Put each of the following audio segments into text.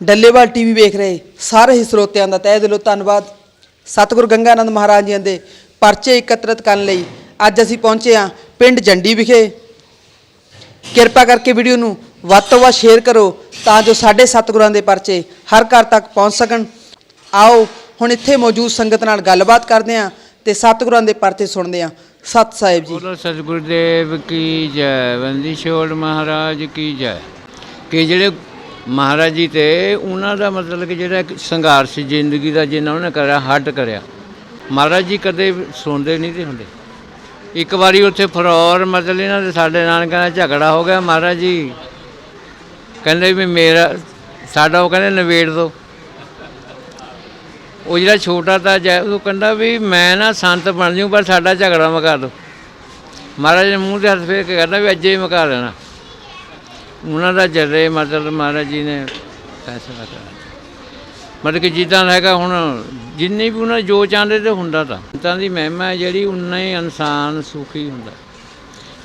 Dallewal TV ਵੇਖ ਰਹੇ ਸਾਰੇ ਹੀ ਸਰੋਤਿਆਂ ਦਾ ਤਹਿ ਦਿਲੋਂ ਧੰਨਵਾਦ। ਸਤਿਗੁਰੂ ਗੰਗਾਨੰਦ ਮਹਾਰਾਜ ਜੀ ਦੇ ਪਰਚੇ ਇਕੱਤਰਿਤ ਕਰਨ ਲਈ ਅੱਜ ਅਸੀਂ ਪਹੁੰਚੇ ਹਾਂ ਪਿੰਡ ਜੰਡੀ ਵਿਖੇ। ਕਿਰਪਾ ਕਰਕੇ ਵੀਡੀਓ ਨੂੰ ਵੱਧ ਤੋਂ ਵੱਧ ਸ਼ੇਅਰ ਕਰੋ ਤਾਂ ਜੋ ਸਾਡੇ ਸਤਿਗੁਰਾਂ ਦੇ ਪਰਚੇ ਹਰ ਘਰ ਤੱਕ ਪਹੁੰਚ ਸਕਣ। ਆਓ ਹੁਣ ਇੱਥੇ ਮੌਜੂਦ ਸੰਗਤ ਨਾਲ ਗੱਲਬਾਤ ਕਰਦੇ ਹਾਂ ਤੇ ਸਤਿਗੁਰਾਂ ਦੇ ਪਰਚੇ ਸੁਣਦੇ ਹਾਂ। ਸਤ ਸਾਹਿਬ ਜੀ। ਬੋਲੋ ਸਤਿਗੁਰਦੇਵ ਕੀ ਜੈ, ਬੰਦੀ ਛੋੜ ਮਹਾਰਾਜ ਕੀ ਜੈ। ਕਿ ਜਿਹੜੇ ਮਹਾਰਾਜ ਜੀ ਤੇ ਉਹਨਾਂ ਦਾ ਮਤਲਬ ਕਿ ਜਿਹੜਾ ਇੱਕ ਸੰਘਰਸ਼ ਜ਼ਿੰਦਗੀ ਦਾ ਜਿੰਨਾ ਉਹਨੇ ਕਰਿਆ, ਹੱਡ ਕਰਿਆ। ਮਹਾਰਾਜ ਜੀ ਕਦੇ ਸੁਣਦੇ ਨਹੀਂ ਤੇ ਹੁੰਦੇ। ਇੱਕ ਵਾਰੀ ਉੱਥੇ ਫਰੌਰ ਮਤਲਬ ਇਹਨਾਂ ਦੇ ਸਾਡੇ ਨਾਲ ਦਾ ਝਗੜਾ ਹੋ ਗਿਆ, ਮਹਾਰਾਜ ਜੀ। ਕਹਿੰਦੇ ਵੀ ਮੇਰਾ, ਸਾਡਾ ਉਹ ਕਹਿੰਦੇ ਨਵੇੜ ਦੋ। ਉਹ ਜਿਹੜਾ ਛੋਟਾ ਤਾਂ ਜੈ, ਉਹ ਕਹਿੰਦਾ ਵੀ ਮੈਂ ਨਾ ਸੰਤ ਬਣ ਜੂ, ਪਰ ਸਾਡਾ ਝਗੜਾ ਮੁਕਾ ਦੋ। ਮਹਾਰਾਜ ਨੇ ਮੂੰਹ ਤੇ ਹੱਥ ਫੇਰ ਕੇ ਕਹਿੰਦਾ ਵੀ ਅੱਜੇ ਹੀ ਮੁਕਾ ਦੇਣਾ ਉਹਨਾਂ ਦਾ ਜਰੇ ਮਤਲਬ ਮਹਾਰਾਜ ਜੀ ਨੇ ਫੈਸਲਾ ਕਰਿਆ ਮਤਲਬ ਕਿ ਜਿੱਦਾਂ ਹੈਗਾ ਹੁਣ, ਜਿੰਨੀ ਵੀ ਉਹਨਾਂ ਜੋ ਚਾਹੁੰਦੇ ਤੇ ਹੁੰਦਾ ਤਾਂ। ਤਾਂ ਦੀ ਮਹਿਮਾ ਜਿਹੜੀ ਉਨਾ ਹੀ ਇਨਸਾਨ ਸੁਖੀ ਹੁੰਦਾ।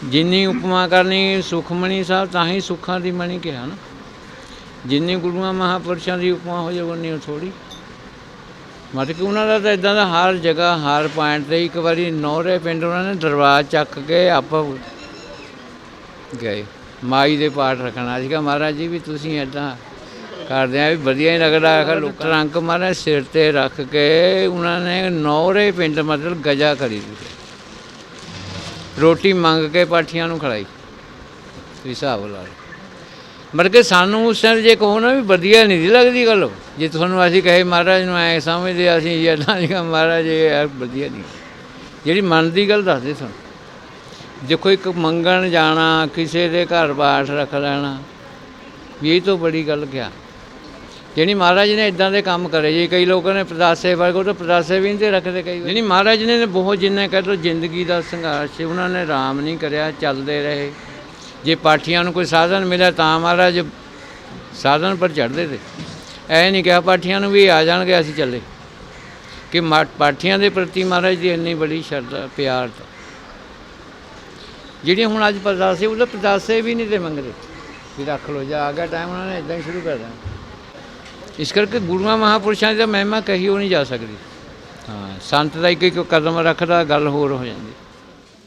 ਜਿੰਨੀ ਉਪਮਾ ਕਰਨੀ ਸੁਖਮਣੀ ਸਾਹਿਬ, ਤਾਂ ਹੀ ਸੁੱਖਾਂ ਦੀ ਮਣੀ ਕਿਹਾ ਨਾ। ਜਿੰਨੀ ਗੁਰੂਆਂ ਮਹਾਪੁਰਸ਼ਾਂ ਦੀ ਉਪਮਾ ਹੋ ਜਾਵੇ, ਉਨੀ ਥੋੜੀ ਮਤਲਬ ਕਿ ਉਹਨਾਂ ਦਾ ਤਾਂ ਇਦਾਂ ਦਾ ਹਰ ਜਗ੍ਹਾ, ਹਰ ਪੁਆਇੰਟ ਤੇ ਇੱਕ ਵਾਰੀ ਨੌਰੇ ਪਿੰਡ ਉਹਨਾਂ ਨੇ ਦਰਬਾਰ ਚੱਕ ਕੇ ਆਪ ਗਏ। ਮਾਈ ਦੇ ਪਾਠ ਰੱਖਣਾ। ਸੀਗਾ ਮਹਾਰਾਜ ਜੀ, ਵੀ ਤੁਸੀਂ ਇਦਾਂ ਕਰਦੇ ਆ ਵੀ ਵਧੀਆ ਹੀ ਲੱਗਦਾ ਹੈ। ਲੋਕ ਟਰੰਕ ਮਹਾਰਾਜ, ਸਿਰ ਤੇ ਰੱਖ ਕੇ ਉਹਨਾਂ ਨੇ ਨੌਰੇ ਪਿੰਡ ਮਤਲਬ ਗਜਾ ਕਰੀ ਸੀ। ਰੋਟੀ ਮੰਗ ਕੇ ਪਾਠੀਆਂ ਨੂੰ ਖੜਾਈ ਤੁਸੀਂ ਹਿਸਾਬ ਲਾ ਲਓ ਮਤਲਬ ਕਿ ਸਾਨੂੰ ਉਸ ਟਾਈਮ ਜੇ ਕਹੋ ਨਾ ਵੀ ਵਧੀਆ ਨਹੀਂ ਦੀ ਲੱਗਦੀ ਗੱਲ, ਜੇ ਤੁਹਾਨੂੰ ਅਸੀਂ ਕਹੇ, ਮਹਾਰਾਜ ਨੂੰ ਐ ਸਮਝਦੇ ਅਸੀਂ ਇਹ ਨਾ ਮਹਾਰਾਜ, ਇਹ ਵਧੀਆ ਨਹੀਂ। ਜਿਹੜੀ ਮਨ ਦੀ ਗੱਲ ਦੱਸਦੇ ਤੁਹਾਨੂੰ ਦੇਖੋ ਇੱਕ ਮੰਗਣ ਜਾਣਾ, ਕਿਸੇ ਦੇ ਘਰ ਬਾਠ ਰੱਖ ਲੈਣਾ ਇਹ ਤੋਂ ਬੜੀ ਗੱਲ ਕਿਆ? ਜਿਹੜੀ ਮਹਾਰਾਜ ਨੇ ਇਦਾਂ ਦੇ ਕੰਮ ਕਰੇ, ਜੀ ਕਈ ਲੋਕਾਂ ਨੇ ਪਦਾਸੇ ਵਰਗੋ ਤਾਂ ਪਦਾਸੇ ਵੀ ਨਹੀਂ ਤੇ ਰੱਖਦੇ ਕਈ ਵਾਰ। ਜਿਹੜੀ ਮਹਾਰਾਜ ਨੇ ਬਹੁਤ ਜਿੰਨੇ ਕਹਿ ਲਓ ਜ਼ਿੰਦਗੀ ਦਾ ਸੰਘਰਸ਼, ਉਹਨਾਂ ਨੇ ਆਰਾਮ ਨਹੀਂ ਕਰਿਆ, ਚੱਲਦੇ ਰਹੇ। ਜੇ ਪਾਠੀਆਂ ਨੂੰ ਕੋਈ ਸਾਧਨ ਮਿਲਿਆ ਤਾਂ ਮਹਾਰਾਜ ਸਾਧਨ ਪਰ ਚੜ੍ਹਦੇ ਤੇ। ਐ ਨਹੀਂ ਕਿਹਾ ਪਾਠੀਆਂ ਨੂੰ ਵੀ ਆ ਜਾਣਗੇ, ਅਸੀਂ ਚੱਲੇ। ਕਿ ਮਾ- ਪਾਠੀਆਂ ਦੇ ਪ੍ਰਤੀ ਮਹਾਰਾਜ ਦੀ ਇੰਨੀ ਬੜੀ ਸ਼ਰਧਾ, ਪਿਆਰ ਤਾ। ਜਿਹੜੀਆਂ ਹੁਣ ਅੱਜ ਪਰਦਾਸੇ, ਉਹਦੇ ਪਰਦਾਸੇ ਵੀ ਨਹੀਂ ਤੇ ਮੰਗਦੇ। ਵੀ ਰੱਖ ਲੋ ਜਾ ਆ ਗਿਆ ਟਾਈਮ ਉਹਨਾਂ ਨੇ ਇਦਾਂ ਹੀ ਸ਼ੁਰੂ ਕਰ ਦੇਣਾ। ਇਸ ਕਰਕੇ ਗੁਰੂਆਂ ਮਹਾਪੁਰਸ਼ਾਂ ਦੀ ਤਾਂ ਮਹਿਮਾ ਕਹੀ ਉਹ ਨਹੀਂ ਜਾ ਸਕਦੀ। ਹਾਂ, ਸੰਤ ਦਾ ਇੱਕ ਇੱਕ ਕਦਮ ਰੱਖਦਾ, ਗੱਲ ਹੋਰ ਹੋ ਜਾਂਦੀ।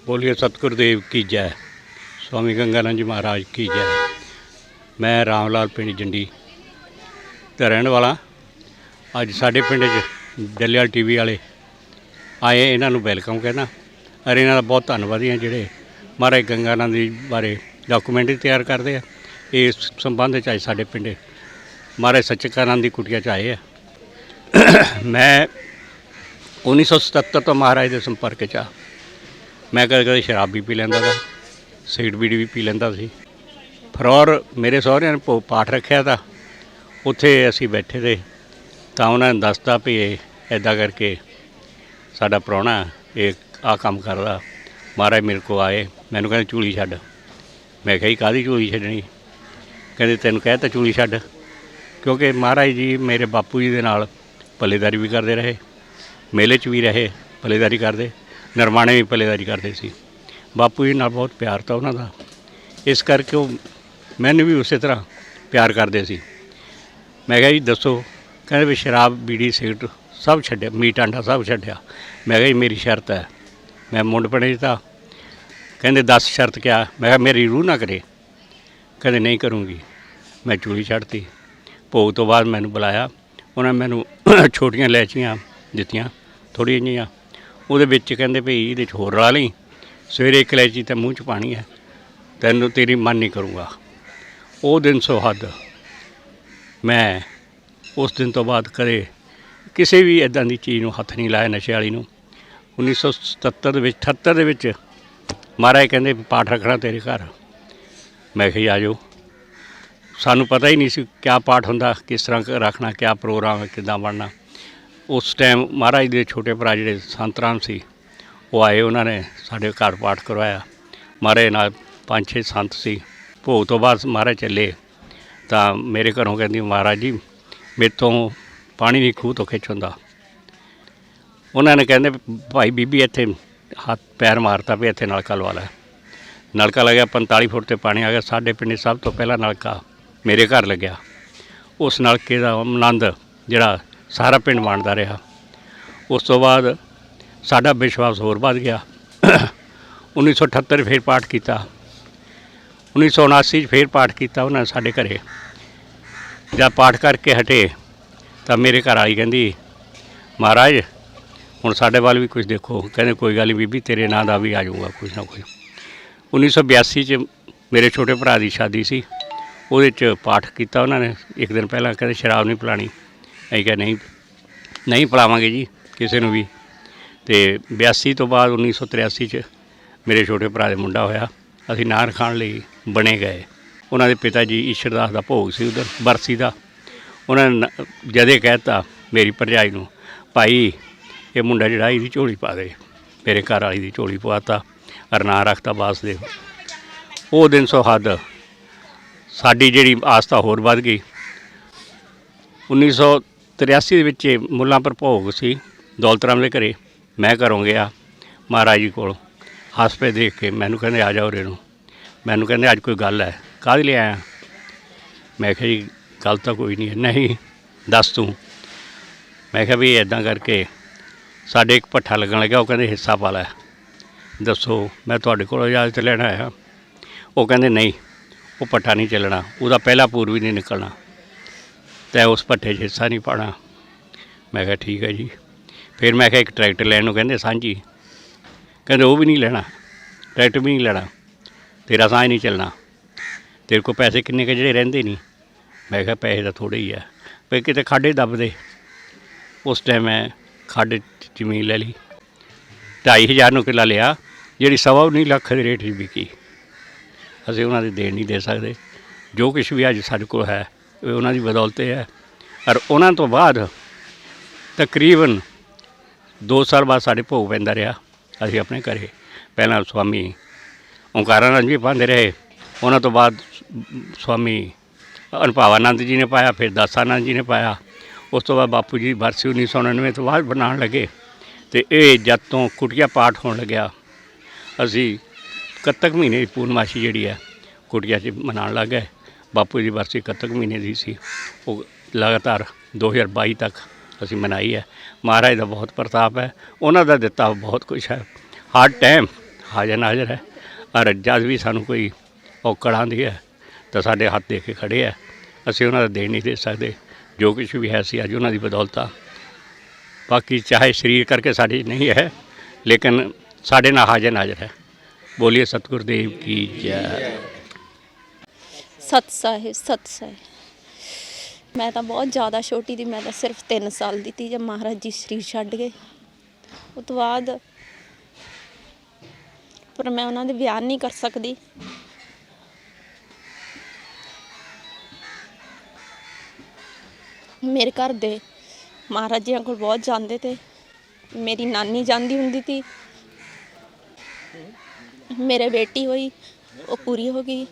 ਬੋਲੀਏ ਸਤਿਗੁਰੂ ਦੇਵ ਕੀ ਜੈ? ਸਵਾਮੀ ਗੰਗਾਨੰਦ ਜੀ ਮਹਾਰਾਜ ਕੀ ਜੈ? ਮੈਂ ਰਾਮ ਲਾਲ ਪਿੰਡ ਜੰਡੀ ਦਾ ਰਹਿਣ ਵਾਲਾ। ਅੱਜ ਸਾਡੇ ਪਿੰਡ 'ਚ ਡੱਲੇਵਾਲ ਟੀਵੀ ਵਾਲੇ ਆਏ, ਇਹਨਾਂ ਨੂੰ ਵੈਲਕਮ ਕਹਿਣਾ। ਅਰੇ, ਇਹਨਾਂ ਦਾ ਬਹੁਤ ਧੰਨਵਾਦੀ ਹਾਂ ਜਿਹੜੇ ਮਹਾਰਾਜ ਗੰਗਾਨੰਦ ਜੀ ਬਾਰੇ ਡਾਕੂਮੈਂਟਰੀ ਤਿਆਰ ਕਰਦੇ ਆ। ਇਸ ਸੰਬੰਧ 'ਚ ਅੱਜ ਸਾਡੇ ਪਿੰਡ। ਮਹਾਰਾਜ ਸੱਚਕਾਨੰਦ ਦੀ ਕੁਟੀਆ 'ਚ ਆਏ ਆ। ਮੈਂ 1977 ਤੋਂ ਮਹਾਰਾਜ ਦੇ ਸੰਪਰਕ 'ਚ ਆ। ਮੈਂ ਕਦੇ ਕਦੇ ਸ਼ਰਾਬ ਵੀ ਪੀ ਲੈਂਦਾ ਤਾ ਸਿਗਰਟ ਬੀੜੀ ਵੀ ਪੀ ਲੈਂਦਾ ਸੀ। ਫਰੌਰ ਮੇਰੇ ਸਹੁਰਿਆਂ ਨੇ ਭੋਗ ਪਾਠ ਰੱਖਿਆ ਤਾਂ ਉੱਥੇ ਅਸੀਂ ਬੈਠੇ ਤੇ ਤਾਂ ਉਹਨਾਂ ਨੇ ਦੱਸਤਾ ਵੀ ਇਹ ਐਦਾਂ ਕਰਕੇ ਸਾਡਾ ਪ੍ਰਾਹੁਣਾ ਇਹ ਆ ਕੰਮ ਕਰਦਾ। ਮਹਾਰਾਜ ਮੇਰੇ ਕੋ ਆਏ। ਮੈਨੂੰ ਕਹਿੰਦੇ ਝੂਲੀ ਛੱਡ। ਮੈਂ ਕਿਹਾ ਜੀ ਕਾਹਦੀ ਝੂਲੀ ਛੱਡਣੀ? ਕਹਿੰਦੇ, ਤੈਨੂੰ ਕਹਿ ਤਾ ਝੂਲੀ ਛੱਡ। ਕਿਉਂਕਿ ਮਹਾਰਾਜ ਜੀ ਮੇਰੇ ਬਾਪੂ ਜੀ ਦੇ ਨਾਲ ਭਲੇਦਾਰੀ ਵੀ ਕਰਦੇ ਰਹੇ, ਮੇਲੇ 'ਚ ਵੀ ਰਹੇ ਭਲੇਦਾਰੀ ਕਰਦੇ ਨਰਮਾਣੇ ਵੀ ਭਲੇਦਾਰੀ ਕਰਦੇ ਸੀ। ਬਾਪੂ ਜੀ ਨਾਲ ਬਹੁਤ ਪਿਆਰ ਤਾਂ ਉਹਨਾਂ ਦਾ। ਇਸ ਕਰਕੇ ਉਹ ਮੈਨੂੰ ਵੀ ਉਸੇ ਤਰ੍ਹਾਂ ਪਿਆਰ ਕਰਦੇ ਸੀ। ਮੈਂ ਕਿਹਾ ਜੀ, ਦੱਸੋ। ਕਹਿੰਦੇ ਵੀ ਸ਼ਰਾਬ, ਬੀੜੀ, ਸਿਗਰਟ ਸਭ ਛੱਡਿਆ, ਮੀਟ, ਆਂਡਾ ਸਭ ਛੱਡਿਆ। ਮੈਂ ਕਿਹਾ ਜੀ, ਮੇਰੀ ਸ਼ਰਤ ਹੈ। ਮੈਂ ਮੁੰਡ ਪੜੇ ਦਿੱਤਾ ਕਹਿੰਦੇ 10 ਸ਼ਰਤ ਕਿਆ? ਮੈਂ ਕਿਹਾ, ਮੇਰੀ ਰੂਹ ਨਾ ਕਰੇ। ਕਹਿੰਦੇ, ਨਹੀਂ ਕਰੂੰਗੀ। ਮੈਂ ਚੂਲੀ ਛੱਡਤੀ। ਭੋਗ ਤੋਂ ਬਾਅਦ ਮੈਨੂੰ ਬੁਲਾਇਆ। ਉਹਨਾਂ ਮੈਨੂੰ ਛੋਟੀਆਂ ਇਲਾਇਚੀਆਂ ਦਿੱਤੀਆਂ, ਥੋੜ੍ਹੀਆਂ ਜਿਹੀਆਂ। ਉਹਦੇ ਵਿੱਚ ਕਹਿੰਦੇ ਭਈ ਇਹਦੇ 'ਚ ਹੋਰ ਰਲਾ ਲਈ। ਸਵੇਰੇ ਇੱਕ ਲੈਚੀ ਤਾਂ ਮੂੰਹ 'ਚ ਪਾਣੀ ਹੈ। ਤੈਨੂੰ ਤੇਰੀ ਮਨ ਨਹੀਂ ਕਰੂੰਗਾ। ਉਹ ਦਿਨ ਸੁਹੱਦ। ਮੈਂ ਉਸ ਦਿਨ ਤੋਂ ਬਾਅਦ ਕਦੇ ਕਿਸੇ ਵੀ ਇਦਾਂ ਦੀ ਚੀਜ਼ ਨੂੰ ਹੱਥ ਨਹੀਂ ਲਾਇਆ, ਨਸ਼ੇ ਵਾਲੀ ਨੂੰ। 1977 ਦੇ ਵਿੱਚ 78 ਦੇ ਵਿੱਚ ਮਹਾਰਾਜ ਕਹਿੰਦੇ, ਪਾਠ ਰੱਖਣਾ ਤੇਰੇ ਘਰ। ਮੈਂ ਕਿਹਾ ਜੀ ਆ ਜਾਓ। ਸਾਨੂੰ ਪਤਾ ਹੀ ਨਹੀਂ ਸੀ ਕਿਆ ਪਾਠ ਹੁੰਦਾ, ਕਿਸ ਤਰ੍ਹਾਂ ਕ- ਰੱਖਣਾ, ਕਿਆ ਪ੍ਰੋਗਰਾਮ ਹੈ, ਕਿੱਦਾਂ ਬਣਨਾ। ਉਸ ਟਾਈਮ ਮਹਾਰਾਜ ਦੇ ਛੋਟੇ ਭਰਾ ਜਿਹੜੇ ਸੰਤ ਰਾਮ ਸੀ, ਉਹ ਆਏ, ਉਹਨਾਂ ਨੇ ਸਾਡੇ ਘਰ ਪਾਠ ਕਰਵਾਇਆ। ਮਹਾਰਾਜ ਨਾਲ ਪੰਜ ਛੇ ਸੰਤ ਸੀ। ਭੋਗ ਤੋਂ ਬਾਅਦ ਮਹਾਰਾਜ ਚੱਲੇ। ਤਾਂ ਮੇਰੇ ਘਰੋਂ ਕਹਿੰਦੀ, ਮਹਾਰਾਜ ਜੀ ਮੇਰੇ ਤੋਂ ਪਾਣੀ ਨਹੀਂ ਖੂਹ ਤੋਂ ਖਿੱਚ ਹੁੰਦਾ। ਉਹਨਾਂ ਨੇ ਕਹਿੰਦੇ, ਭਾਈ ਬੀਬੀ, ਇੱਥੇ ਹੱਥ ਪੈਰ ਮਾਰਤਾ ਵੀ ਇੱਥੇ ਨਲਕਾ ਲਵਾ ਲੈ। ਨਲਕਾ ਲੱਗਿਆ 45 ਫੁੱਟ ਤੇ ਪਾਣੀ ਆ ਗਿਆ। ਸਾਡੇ ਪਿੰਡ ਸਭ ਤੋਂ ਪਹਿਲਾ ਨਲਕਾ ਮੇਰੇ ਘਰ ਲੱਗਿਆ। ਉਸ ਨਲਕੇ ਦਾ ਆਨੰਦ ਜਿਹੜਾ ਸਾਰਾ ਪਿੰਡ ਮਾਣਦਾ ਰਿਹਾ। ਉਸ ਤੋਂ ਬਾਅਦ ਸਾਡਾ ਵਿਸ਼ਵਾਸ ਹੋਰ ਵੱਧ ਗਿਆ। 1978 ਫੇਰ ਪਾਠ ਕੀਤਾ। 1979 ਚ ਫੇਰ ਪਾਠ ਕੀਤਾ ਉਹਨਾਂ ਨੇ ਸਾਡੇ ਘਰੇ। ਜਦ ਪਾਠ ਕਰਕੇ ਹਟੇ ਤਾਂ ਮੇਰੇ ਘਰ ਵਾਲੀ ਕਹਿੰਦੀ, ਮਹਾਰਾਜ ਹੁਣ ਸਾਡੇ ਵੱਲ ਵੀ ਕੁਝ ਦੇਖੋ, ਕਹਿੰਦੇ ਕੋਈ ਗੱਲ ਨਹੀਂ ਬੀਬੀ, ਤੇਰੇ ਨਾਂ ਦਾ ਵੀ ਆ ਜਾਊਗਾ ਕੁਝ ਨਾ ਕੁਝ 1982 ਚ ਮੇਰੇ ਛੋਟੇ ਭਰਾ ਦੀ ਸ਼ਾਦੀ ਸੀ। ਉਹਦੇ ਚ ਪਾਠ ਕੀਤਾ ਉਹਨਾਂ ਨੇ, ਇੱਕ ਦਿਨ ਪਹਿਲਾਂ ਕਹਿੰਦੇ ਸ਼ਰਾਬ ਨਹੀਂ ਪਿਲਾਣੀ। ਅਸੀਂ ਕਿਹਾ ਨਹੀਂ ਨਹੀਂ ਪਿਲਾਵਾਂਗੇ ਜੀ, ਕਿਸੇ ਨੂੰ ਵੀ। ਤੇ 82 ਤੋਂ ਬਾਅਦ 1983 ਚ ਮੇਰੇ ਛੋਟੇ ਭਰਾ ਦੇ ਮੁੰਡਾ ਹੋਇਆ। ਅਸੀਂ ਨਾਰ ਖਾਣ ਲਈ ਬਣੇ ਗਏ। ਉਹਨਾਂ ਦੇ ਪਿਤਾ ਜੀ ਈਸ਼ਰਦਾਸ ਦਾ ਭੋਗ ਸੀ ਉਧਰ, ਬਰਸੀ ਦਾ। ਉਹਨਾਂ ਨੇ ਨ- ਜਦੇ ਕਹਿਤਾ ਮੇਰੀ ਭਰਜਾਈ ਨੂੰ, ਭਾਈ ਇਹ ਮੁੰਡਾ ਜਿਹੜਾ ਇਹਦੀ ਝੋਲੀ ਪਾ ਦੇ, ਮੇਰੇ ਘਰ ਵਾਲੀ ਦੀ ਝੋਲੀ ਪਵਾਤਾ ਅਰ ਨਾਂ ਰੱਖਤਾ ਵਾਸਦੇਵ ਉਹ ਦਿਨ ਸੋ ਹੱਦ ਸਾਡੀ ਜਿਹੜੀ ਆਸਥਾ ਹੋਰ ਵੱਧ ਗਈ। 1983 ਦੇ ਵਿੱਚ ਇਹ ਮੁੱਲਾਂਪੁਰ ਭੋਗ ਸੀ ਦੌਲਤ ਰਾਮ ਦੇ ਘਰੇ। ਮੈਂ ਘਰੋਂ ਗਿਆ ਮਹਾਰਾਜ ਜੀ ਕੋਲ ਹਸਪੇ ਦੇਖ ਕੇ ਮੈਨੂੰ ਕਹਿੰਦੇ, ਆ ਜਾਓ ਰੇ ਨੂੰ। ਮੈਨੂੰ ਕਹਿੰਦੇ, ਅੱਜ ਕੋਈ ਗੱਲ ਹੈ, ਕਾਹਦੇ ਲਈ ਆਇਆ? ਮੈਂ ਕਿਹਾ ਜੀ, ਗੱਲ ਤਾਂ ਕੋਈ ਨਹੀਂ ਹੈ। ਨਹੀਂ, ਦੱਸ ਤੂੰ। ਮੈਂ ਕਿਹਾ ਵੀ ਇਦਾਂ ਕਰਕੇ ਸਾਡੇ ਇੱਕ ਭੱਠਾ ਲੱਗਣ ਲੱਗਿਆ, ਉਹ ਕਹਿੰਦੇ ਹਿੱਸਾ ਪਾ ਲੈ। ਦੱਸੋ, ਮੈਂ ਤੁਹਾਡੇ ਕੋਲ ਇਜਾਜ਼ਤ ਲੈਣ ਆਇਆ। ਉਹ ਕਹਿੰਦੇ ਨਹੀਂ, ਉਹ ਭੱਠਾ ਨਹੀਂ ਚੱਲਣਾ, ਉਹਦਾ ਪਹਿਲਾ ਪੂਰ ਵੀ ਨਹੀਂ ਨਿਕਲਣਾ। ਤੈ ਉਸ ਭੱਠੇ 'ਚ ਹਿੱਸਾ ਨਹੀਂ ਪਾਣਾ ਮੈਂ ਕਿਹਾ, ਠੀਕ ਹੈ ਜੀ। ਫਿਰ ਮੈਂ ਕਿਹਾ, ਇੱਕ ਟਰੈਕਟਰ ਲੈਣ ਨੂੰ ਕਹਿੰਦੇ, ਸਾਂਝੀ। ਕਹਿੰਦੇ, ਉਹ ਵੀ ਨਹੀਂ ਲੈਣਾ, ਟਰੈਕਟਰ ਵੀ ਨਹੀਂ ਲੈਣਾ। ਤੇਰਾ ਸਾਂਝ ਨਹੀਂ ਚੱਲਣਾ। ਤੇਰੇ ਕੋਲ ਪੈਸੇ ਕਿੰਨੇ ਕੁ ਜਿਹੜੇ ਰਹਿੰਦੇ ਨਹੀਂ। ਮੈਂ ਕਿਹਾ, ਪੈਸੇ ਤਾਂ ਥੋੜੇ ਹੀ ਆ। ਵੀ ਕਿਤੇ ਖਾਡੇ ਦੱਬ ਦੇ। ਉਸ ਟਾਈਮ ਮੈਂ ਖਾਡੇ ਜ਼ਮੀਨ ਲੈ ਲਈ। ਢਾਈ ਹਜ਼ਾਰ ਨੂੰ ਕਿੱਲਾ ਲਿਆ, ਜਿਹੜੀ ਸਵਾ ਉੱਨੀ ਲੱਖ ਦੇ ਰੇਟ 'ਚ ਵਿਕੀ। ਅਸੀਂ ਉਹਨਾਂ ਦੀ ਦੇਣ ਨਹੀਂ ਦੇ ਸਕਦੇ। ਜੋ ਕੁਝ ਵੀ ਅੱਜ ਸਾਡੇ ਕੋਲ ਹੈ, ਇਹ ਉਹਨਾਂ ਦੀ ਬਦੌਲਤ ਹੈ। ਔਰ ਉਹਨਾਂ ਤੋਂ ਬਾਅਦ ਤਕਰੀਬਨ 2 ਸਾਲ ਬਾਅਦ ਸਾਡੇ ਭੋਗ ਪੈਂਦਾ ਰਿਹਾ, ਅਸੀਂ ਆਪਣੇ ਘਰੇ। ਪਹਿਲਾਂ ਸਵਾਮੀ ਓਂਕਾਰਾਨੰਦ ਜੀ ਪਾਉਂਦੇ ਰਹੇ। ਉਹਨਾਂ ਤੋਂ ਬਾਅਦ ਸਵਾਮੀ ਅਨੁਭਵਾਨੰਦ ਜੀ ਨੇ ਪਾਇਆ, ਫਿਰ ਦਾਸਾਨੰਦ ਜੀ ਨੇ ਪਾਇਆ। ਉਸ ਤੋਂ ਬਾਅਦ ਬਾਪੂ ਜੀ, ਬਰਸੀ 1999 ਤੋਂ ਬਾਅਦ ਬਣਾਉਣ ਲੱਗੇ। ਤੇ ਇਹ ਜਦ ਤੋਂ ਕੁਟੀਆ ਪਾਠ ਹੋਣ ਲੱਗਿਆ, ਅਸੀਂ ਕੱਤਕ ਮਹੀਨੇ ਦੀ ਪੂਰਨਮਾਸ਼ੀ ਜਿਹੜੀ ਹੈ, ਕੁਟੀਆ 'ਚ ਮਨਾਉਣ ਲੱਗ ਗਏ। ਬਾਪੂ ਜੀ ਬਰਸੀ ਕੱਤਕ ਮਹੀਨੇ ਦੀ ਸੀ। ਉਹ ਲਗਾਤਾਰ 2022 ਤੱਕ ਅਸੀਂ ਮਨਾਈ ਹੈ। ਮਹਾਰਾਜ ਦਾ ਬਹੁਤ ਪ੍ਰਤਾਪ ਹੈ। ਉਹਨਾਂ ਦਾ ਦਿੱਤਾ ਬਹੁਤ ਕੁਝ ਹੈ। ਹਰ ਟਾਈਮ ਹਾਜ਼ਰ ਨਾਜ਼ਰ ਹੈ। ਔਰ ਜਦ ਵੀ ਸਾਨੂੰ ਕੋਈ ਔਕੜ ਆਉਂਦੀ ਹੈ, ਤਾਂ ਸਾਡੇ ਹੱਥ ਦੇ ਕੇ ਖੜੇ ਹੈ। ਅਸੀਂ ਉਹਨਾਂ ਦਾ ਦੇਣ ਨਹੀਂ ਦੇ ਸਕਦੇ। ਜੋ ਕੁਝ ਵੀ ਹੈ ਸੀ ਅੱਜ ਉਹਨਾਂ ਦੀ ਬਦੌਲਤਾ ਬਾਕੀ ਚਾਹੇ ਸਰੀਰ ਕਰਕੇ ਸਾਡੀ ਨਹੀਂ ਹੈ, ਲੇਕਿਨ ਸਾਡੇ ਨਾਲ ਹਾਜ਼ਰ ਨਾਜ਼ਰ ਹੈ। ਬੋਲੀਏ ਸਤਿਗੁਰ ਦੇਵ ਕੀ ਜੈ। ਸਤ ਸਾਹਿਬ ਸਤ ਸਾਹਿਬ ਮੈਂ ਤਾਂ ਬਹੁਤ ਜ਼ਿਆਦਾ ਛੋਟੀ ਸੀ ਮੈਂ ਤਾਂ ਸਿਰਫ 3 ਸਾਲ ਦੀ ਸੀ ਜਦ ਮਹਾਰਾਜ ਜੀ ਸਰੀਰ ਛੱਡ ਗਏ। ਉਸ ਤੋਂ ਬਾਅਦ ਪਰ ਮੈਂ ਉਹਨਾਂ ਦੇ ਬਿਆਨ ਨਹੀਂ ਕਰ ਸਕਦੀ। ਮੇਰੇ ਘਰ ਦੇ ਮਹਾਰਾਜ ਜੀਆਂ ਕੋਲ ਬਹੁਤ ਜਾਂਦੇ ਤੇ ਮੇਰੀ ਨਾਨੀ ਜਾਂਦੀ ਹੁੰਦੀ ਸੀ। ਮੇਰੇ ਬੇਟੀ ਹੋਈ, ਉਹ ਪੂਰੀ ਹੋ ਗਈ।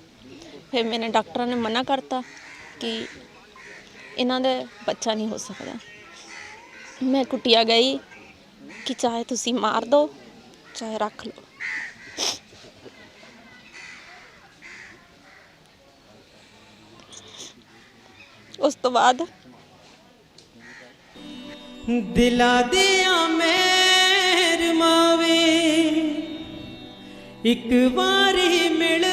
ਫਿਰ ਮੈਨੇ ਡਾਕਟਰਾਂ ਨੇ ਮਨਾ ਕਰਤਾ ਕਿ ਇਹਨਾਂ ਦਾ ਬੱਚਾ ਨਹੀਂ ਹੋ ਸਕਦਾ। ਮੈਂ ਕੁਟਿਆ ਗਈ ਕਿ ਚਾਹੇ ਤੁਸੀਂ ਮਾਰ ਦਿਓ ਚਾਹੇ ਰੱਖ ਲਓ। ਉਸ ਤੋਂ ਬਾਅਦ ਦਿਲਾਂ ਦੀਆਂ ਮੇਰ ਮਾਵੇ। ਇੱਕ ਵਾਰੀ ਮਿਲਵੇ।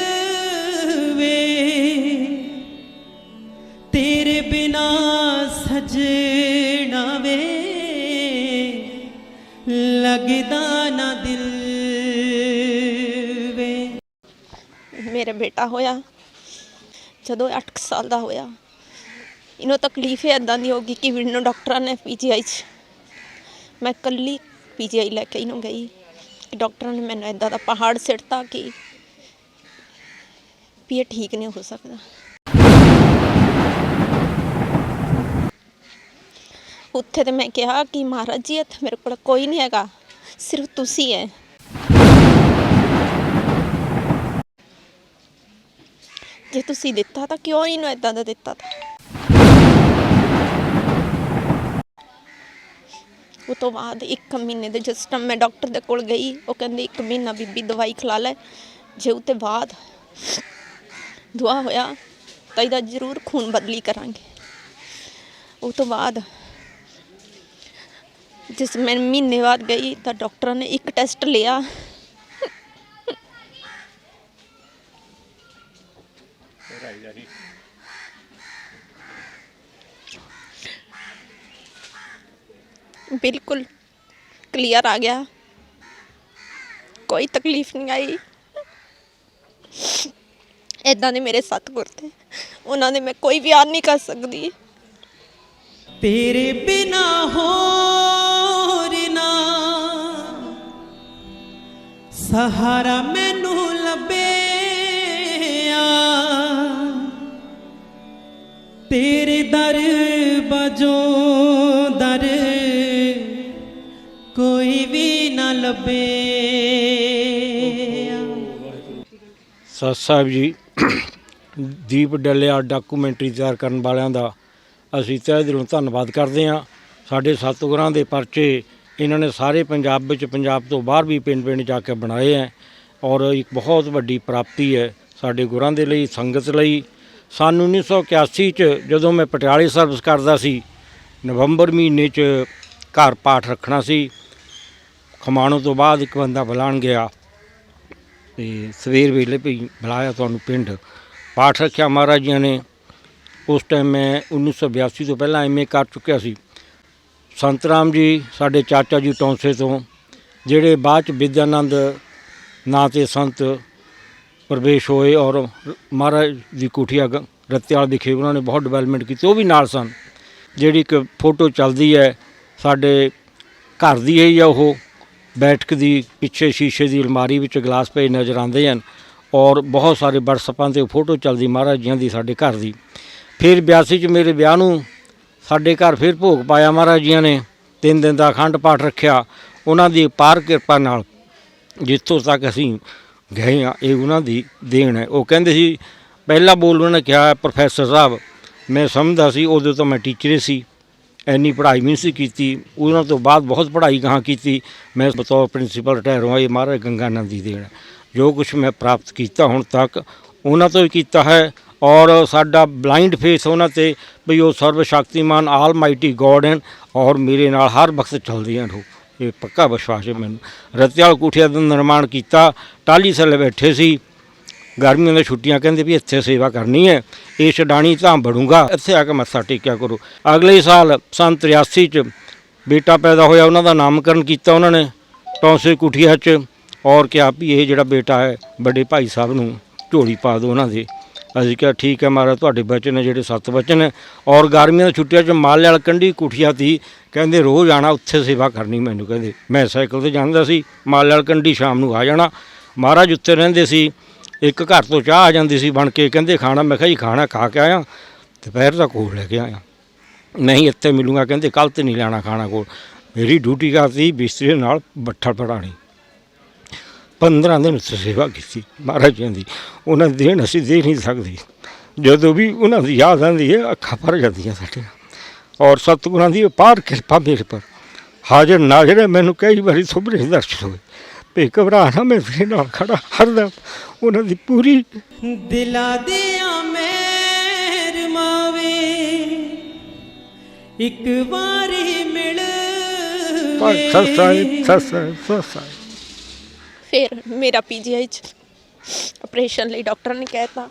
ਤੇਰੇ ਬਿਨਾ ਸਜਣਾ ਵੇ। ਲੱਗਦਾ ਨਾ ਦਿਲ ਵੇ। ਮੇਰਾ ਬੇਟਾ ਹੋਇਆ। ਜਦੋਂ 8 ਸਾਲ ਦਾ ਹੋਇਆ ਇਹਨੂੰ ਤਕਲੀਫ ਇਦਾਂ ਦੀ ਹੋ ਗਈ ਕਿ ਮੈਨੂੰ ਡਾਕਟਰਾਂ ਨੇ ਪੀਜੀਆਈ ਚ ਮੈਂ ਕੱਲੀ ਪੀਜੀਆਈ ਲੈ ਕੇ ਇਹਨੂੰ ਗਈ। ਡਾਕਟਰਾਂ ਨੇ ਮੈਨੂੰ ਇਦਾਂ ਦਾ ਪਹਾੜ ਸਿੱਟਤਾ ਕਿ ਵੀ ਇਹ ਠੀਕ ਨਹੀਂ ਹੋ ਸਕਦਾ। ਉੱਥੇ ਤੇ ਮੈਂ ਕਿਹਾ ਕਿ ਮਹਾਰਾਜ ਜੀ, ਇੱਥੇ ਮੇਰੇ ਕੋਲ ਕੋਈ ਨਹੀਂ ਹੈਗਾ, ਸਿਰਫ ਤੁਸੀਂ ਹੈ ਜੇ ਤੁਸੀਂ ਦਿੱਤਾ ਤਾਂ ਕਿਉਂ ਇਹਨੂੰ ਇਦਾਂ ਦਾ ਦਿੱਤਾ ਤਾਂ? ਉਹ ਤੋਂ ਬਾਅਦ ਇੱਕ ਮਹੀਨੇ ਦੇ ਜਿਸ ਟਾਈਮ ਮੈਂ ਡਾਕਟਰ ਦੇ ਕੋਲ ਗਈ, ਉਹ ਕਹਿੰਦੇ ਇੱਕ ਮਹੀਨਾ ਬੀਬੀ ਦਵਾਈ ਖਿਲਾ ਲੈ, ਜੇ ਉਤੇ ਬਾਅਦ ਦੁਆ ਹੋਇਆ ਤਾਂ ਇਹਦਾ ਜ਼ਰੂਰ ਖੂਨ ਬਦਲੀ ਕਰਾਂਗੇ। ਉਹ ਤੋਂ ਬਾਅਦ ਜਿਸ ਮੈਂ ਮਹੀਨੇ ਬਾਅਦ ਗਈ ਤਾਂ ਡਾਕਟਰਾਂ ਨੇ ਇੱਕ ਟੈਸਟ ਲਿਆ। ਬਿਲਕੁਲ ਕਲੀਅਰ ਆ ਗਿਆ। ਕੋਈ ਤਕਲੀਫ ਨਹੀਂ ਆਈ। ਇਦਾਂ ਦੇ ਮੇਰੇ ਸਤਿਗੁਰ ਤੇ। ਉਹਨਾਂ ਦੇ ਮੈਂ ਕੋਈ ਬਿਆਨ ਨਹੀਂ ਕਰ ਸਕਦੀ। ਤੇਰੇ ਬਿਨਾ ਹੋਰ ਨਾ। ਸਹਾਰਾ ਮੈਨੂੰ ਲੱਭਿਆ। ਤੇਰੇ ਦਰ ਬਾਜੋਂ ਨਾ ਲੱਭੇ। ਸਤ ਸਾਹਿਬ ਜੀ, ਦੀਪ ਡੱਲਿਆ ਡਾਕੂਮੈਂਟਰੀ ਤਿਆਰ ਕਰਨ ਵਾਲਿਆਂ ਦਾ ਅਸੀਂ ਤਹਿ ਦਿਲੋਂ ਧੰਨਵਾਦ ਕਰਦੇ ਹਾਂ। ਸਾਡੇ ਸਤਿਗੁਰਾਂ ਦੇ ਪਰਚੇ ਇਹਨਾਂ ਨੇ ਸਾਰੇ ਪੰਜਾਬ ਵਿੱਚ, ਪੰਜਾਬ ਤੋਂ ਬਾਹਰ ਵੀ ਪਿੰਡ ਪਿੰਡ ਜਾ ਕੇ ਬਣਾਏ ਹੈ ਔਰ ਇੱਕ ਬਹੁਤ ਵੱਡੀ ਪ੍ਰਾਪਤੀ ਹੈ ਸਾਡੇ ਗੁਰਾਂ ਦੇ ਲਈ, ਸੰਗਤ ਲਈ। ਸਨ 1981 ਚ ਜਦੋਂ ਮੈਂ ਪਟਿਆਲੇ ਸਰਵਿਸ ਕਰਦਾ ਸੀ, ਨਵੰਬਰ ਮਹੀਨੇ ਚ ਘਰ ਪਾਠ ਰੱਖਣਾ ਸੀ। ਖਮਾਣੋ ਤੋਂ ਬਾਅਦ ਇੱਕ ਬੰਦਾ ਬੁਲਾਣ ਗਿਆ ਤੇ ਸਵੇਰ ਵੇਲੇ ਵੀ ਬੁਲਾਇਆ ਤੁਹਾਨੂੰ ਪਿੰਡ। ਪਾਠ ਰੱਖਿਆ ਮਹਾਰਾਜ ਜੀ ਨੇ। ਉਸ ਟਾਈਮ ਮੈਂ 1982 ਤੋਂ ਪਹਿਲਾਂ ਐਮਏ ਕਰ ਚੁੱਕਿਆ ਸੀ। ਸੰਤ ਰਾਮ ਜੀ, ਸਾਡੇ ਚਾਚਾ ਜੀ ਟੌਂਸੇ ਤੋਂ, ਜਿਹੜੇ ਬਾਅਦ ਚ ਵਿਦਿਆਨੰਦ ਨਾਂ ਤੇ ਸੰਤ ਪ੍ਰਵੇਸ਼ ਹੋਏ ਔਰ ਮਹਾਰਾਜ ਦੀ ਕੋਠੀਆ ਗ- ਰੱਤਿਆਲ ਵਿਖੇ ਉਹਨਾਂ ਨੇ ਬਹੁਤ ਡਿਵੈਲਪਮੈਂਟ ਕੀਤੀ, ਉਹ ਵੀ ਨਾਲ ਸਨ। ਜਿਹੜੀ ਇੱਕ ਫੋਟੋ ਚੱਲਦੀ ਹੈ, ਸਾਡੇ ਘਰ ਦੀ ਹੈ ਜਾਂ ਉਹ ਬੈਠਕ ਦੀ ਪਿੱਛੇ ਸ਼ੀਸ਼ੇ ਦੀ ਅਲਮਾਰੀ ਵਿੱਚ ਗਲਾਸ ਪਏ ਨਜ਼ਰ ਆਉਂਦੇ ਹਨ ਔਰ ਬਹੁਤ ਸਾਰੇ ਵਟਸਐਪਾਂ ਤੇ ਫੋਟੋ ਚੱਲਦੀ ਮਹਾਰਾਜ ਜੀਆਂ ਦੀ ਸਾਡੇ ਘਰ ਦੀ। ਫਿਰ 82 ਚ ਮੇਰੇ ਵਿਆਹ ਨੂੰ ਸਾਡੇ ਘਰ ਫਿਰ ਭੋਗ ਪਾਇਆ ਮਹਾਰਾਜ ਜੀਆਂ ਨੇ। ਤਿੰਨ ਦਿਨ ਦਾ ਅਖੰਡ ਪਾਠ ਰੱਖਿਆ। ਉਹਨਾਂ ਦੀ ਪਾਰ ਕਿਰਪਾ ਨਾਲ ਜਿੱਥੋਂ ਤੱਕ ਅਸੀਂ ਗਏ ਆ ਇਹ ਉਹਨਾਂ ਦੀ ਦੇਣ ਹੈ। ਉਹ ਕਹਿੰਦੇ ਸੀ, ਪਹਿਲਾ ਬੋਲ ਉਹਨਾਂ ਨੇ ਕਿਹਾ, ਪ੍ਰੋਫੈਸਰ ਸਾਹਿਬ, ਮੈਂ ਸਮਝਦਾ ਸੀ ਉਦੋਂ ਤੋਂ ਮੈਂ ਟੀਚਰ ਸੀ। ਇੰਨੀ ਪੜ੍ਹਾਈ ਵੀ ਨਹੀਂ ਸੀ ਕੀਤੀ। ਉਹਨਾਂ ਤੋਂ ਬਾਅਦ ਬਹੁਤ ਪੜ੍ਹਾਈ ਗਾਂ ਕੀਤੀ। ਮੈਂ ਬਤੌਰ ਪ੍ਰਿੰਸੀਪਲ ਰਿਟਾਇਰ ਹੋਇਆ ਇਹ ਮਹਾਰਾਜ ਗੰਗਾਨੰਦ ਦੀ ਦੇਣ ਜੋ ਕੁਝ ਮੈਂ ਪ੍ਰਾਪਤ ਕੀਤਾ ਹੁਣ ਤੱਕ, ਉਹਨਾਂ ਤੋਂ ਹੀ ਕੀਤਾ ਹੈ। ਔਰ ਸਾਡਾ ਬਲਾਈਂਡ ਫੇਸ ਉਹਨਾਂ ਤੇ ਵੀ ਉਹ ਸਰਵ ਸ਼ਕਤੀਮਾਨ ਆਲ ਮਾਈਟੀ ਗੋਡ ਹਨ। ਔਰ ਮੇਰੇ ਨਾਲ ਹਰ ਵਕਤ ਚੱਲਦੇ ਹਨ ਉਹ ਇਹ ਪੱਕਾ ਵਿਸ਼ਵਾਸ ਹੈ ਮੈਨੂੰ। ਰਤਿਆਲ ਕੁਠੀਆ ਦਾ ਨਿਰਮਾਣ ਕੀਤਾ। ਟਾਲੀ ਥੱਲੇ ਬੈਠੇ ਸੀ। ਗਰਮੀਆਂ ਦੀਆਂ ਛੁੱਟੀਆਂ ਕਹਿੰਦੇ ਵੀ ਇੱਥੇ ਸੇਵਾ ਕਰਨੀ ਹੈ ਇਹ ਛਡਾਣੀ ਧਾਮ ਬੜੂੰਗਾ ਇੱਥੇ ਆ ਕੇ ਮੱਥਾ ਟੇਕਿਆ ਕਰੋ। ਅਗਲੇ ਸਾਲ ਸੰਨ 83 ਚ ਬੇਟਾ ਪੈਦਾ ਹੋਇਆ, ਉਹਨਾਂ ਦਾ ਨਾਮਕਰਨ ਕੀਤਾ ਉਹਨਾਂ ਨੇ, ਟੌਂਸੇ ਕੁਠੀਆ ਚ। ਔਰ ਕਿਹਾ ਵੀ ਇਹ ਜਿਹੜਾ ਬੇਟਾ ਹੈ, ਵੱਡੇ ਭਾਈ ਸਾਹਿਬ ਨੂੰ ਝੋਲੀ ਪਾ ਦਿਓ ਉਹਨਾਂ ਦੇ। ਅਸੀਂ ਕਿਹਾ, ਠੀਕ ਹੈ ਮਹਾਰਾਜ, ਤੁਹਾਡੇ ਬਚਨ ਨੇ ਜਿਹੜੇ ਸੱਤ ਬਚਨ ਹੈ। ਔਰ ਗਰਮੀਆਂ ਦੀਆਂ ਛੁੱਟੀਆਂ 'ਚ ਮਾਲ ਵਾਲ ਕੰਢੀ ਕੁਠੀਆ ਤੀ, ਕਹਿੰਦੇ ਰੋਜ਼ ਆਣਾ, ਉੱਥੇ ਸੇਵਾ ਕਰਨੀ ਮੈਨੂੰ ਕਹਿੰਦੇ। ਮੈਂ ਸਾਈਕਲ ਤੇ ਜਾਂਦਾ ਸੀ, ਮਾਲ ਵਾਲ ਕੰਢੀ ਸ਼ਾਮ ਨੂੰ ਆ ਜਾਣਾ। ਮਹਾਰਾਜ ਉੱਥੇ ਰਹਿੰਦੇ ਸੀ। ਇੱਕ ਘਰ ਤੋਂ ਚਾਹ ਆ ਜਾਂਦੀ ਸੀ, ਬਣ ਕੇ ਕਹਿੰਦੇ ਖਾਣਾ, ਮੈਂ ਕਿਹਾ ਜੀ ਖਾਣਾ ਖਾ ਕੇ ਆਇਆ, ਦੁਪਹਿਰ ਦਾ ਕੋਲ ਲੈ ਕੇ ਆਇਆ। ਨਹੀਂ ਇੱਥੇ ਮਿਲੂੰਗਾ, ਕਹਿੰਦੇ ਕੱਲ ਤੇ ਨਹੀਂ ਲੈਣਾ ਖਾਣਾ ਕੋਲ ਮੇਰੀ ਡਿਊਟੀ ਕਰਦੀ ਬਿਸਤਰੇ ਨਾਲ ਬੱਠਲ ਪੜਾਣੀ 15 ਦਿਨ ਸੇਵਾ ਕੀਤੀ, ਮਹਾਰਾਜ ਜੀ ਦੀ ਉਹਨਾਂ ਦੀ ਦੇਣ ਅਸੀਂ ਦੇ ਨਹੀਂ ਸਕਦੇ। ਜਦੋਂ ਵੀ ਉਹਨਾਂ ਦੀ ਯਾਦ ਆਉਂਦੀ ਹੈ, ਅੱਖਾਂ ਭਰ ਜਾਂਦੀਆਂ ਸਾਡੀਆਂ ਔਰ ਸਤਿਗੁਰਾਂ ਦੀ ਪਾਰ ਕਿਰਪਾ ਮੇਰੇ ਪਰ। ਹਾਜ਼ਰ ਨਾਜ਼ਰ ਮੈਨੂੰ ਕਈ ਵਾਰੀ ਸੁਭਰੇ ਦਰਸ਼ਨ ਹੋਏ। ਭੇ ਘਬਰਾ ਨਾ ਮੈਂ ਤੇਰੇ ਨਾਲ ਖੜਾ ਹਰਦਮ ਉਹਨਾਂ ਦੀ ਪੂਰੀ ਦਿਲਾ ਦਿਆਂ ਮੇਰ ਮਾਵੇ ਇੱਕ ਵਾਰੀ ਮਿਲ ਸਸਾਈ ਸਸਾਈ ਸਸਾਈ ਫਿਰ ਮੇਰਾ ਪੀਜੀਆਈ ਚ ਆਪਰੇਸ਼ਨ ਲਈ ਡਾਕਟਰ ਨੇ ਕਹਿਤਾ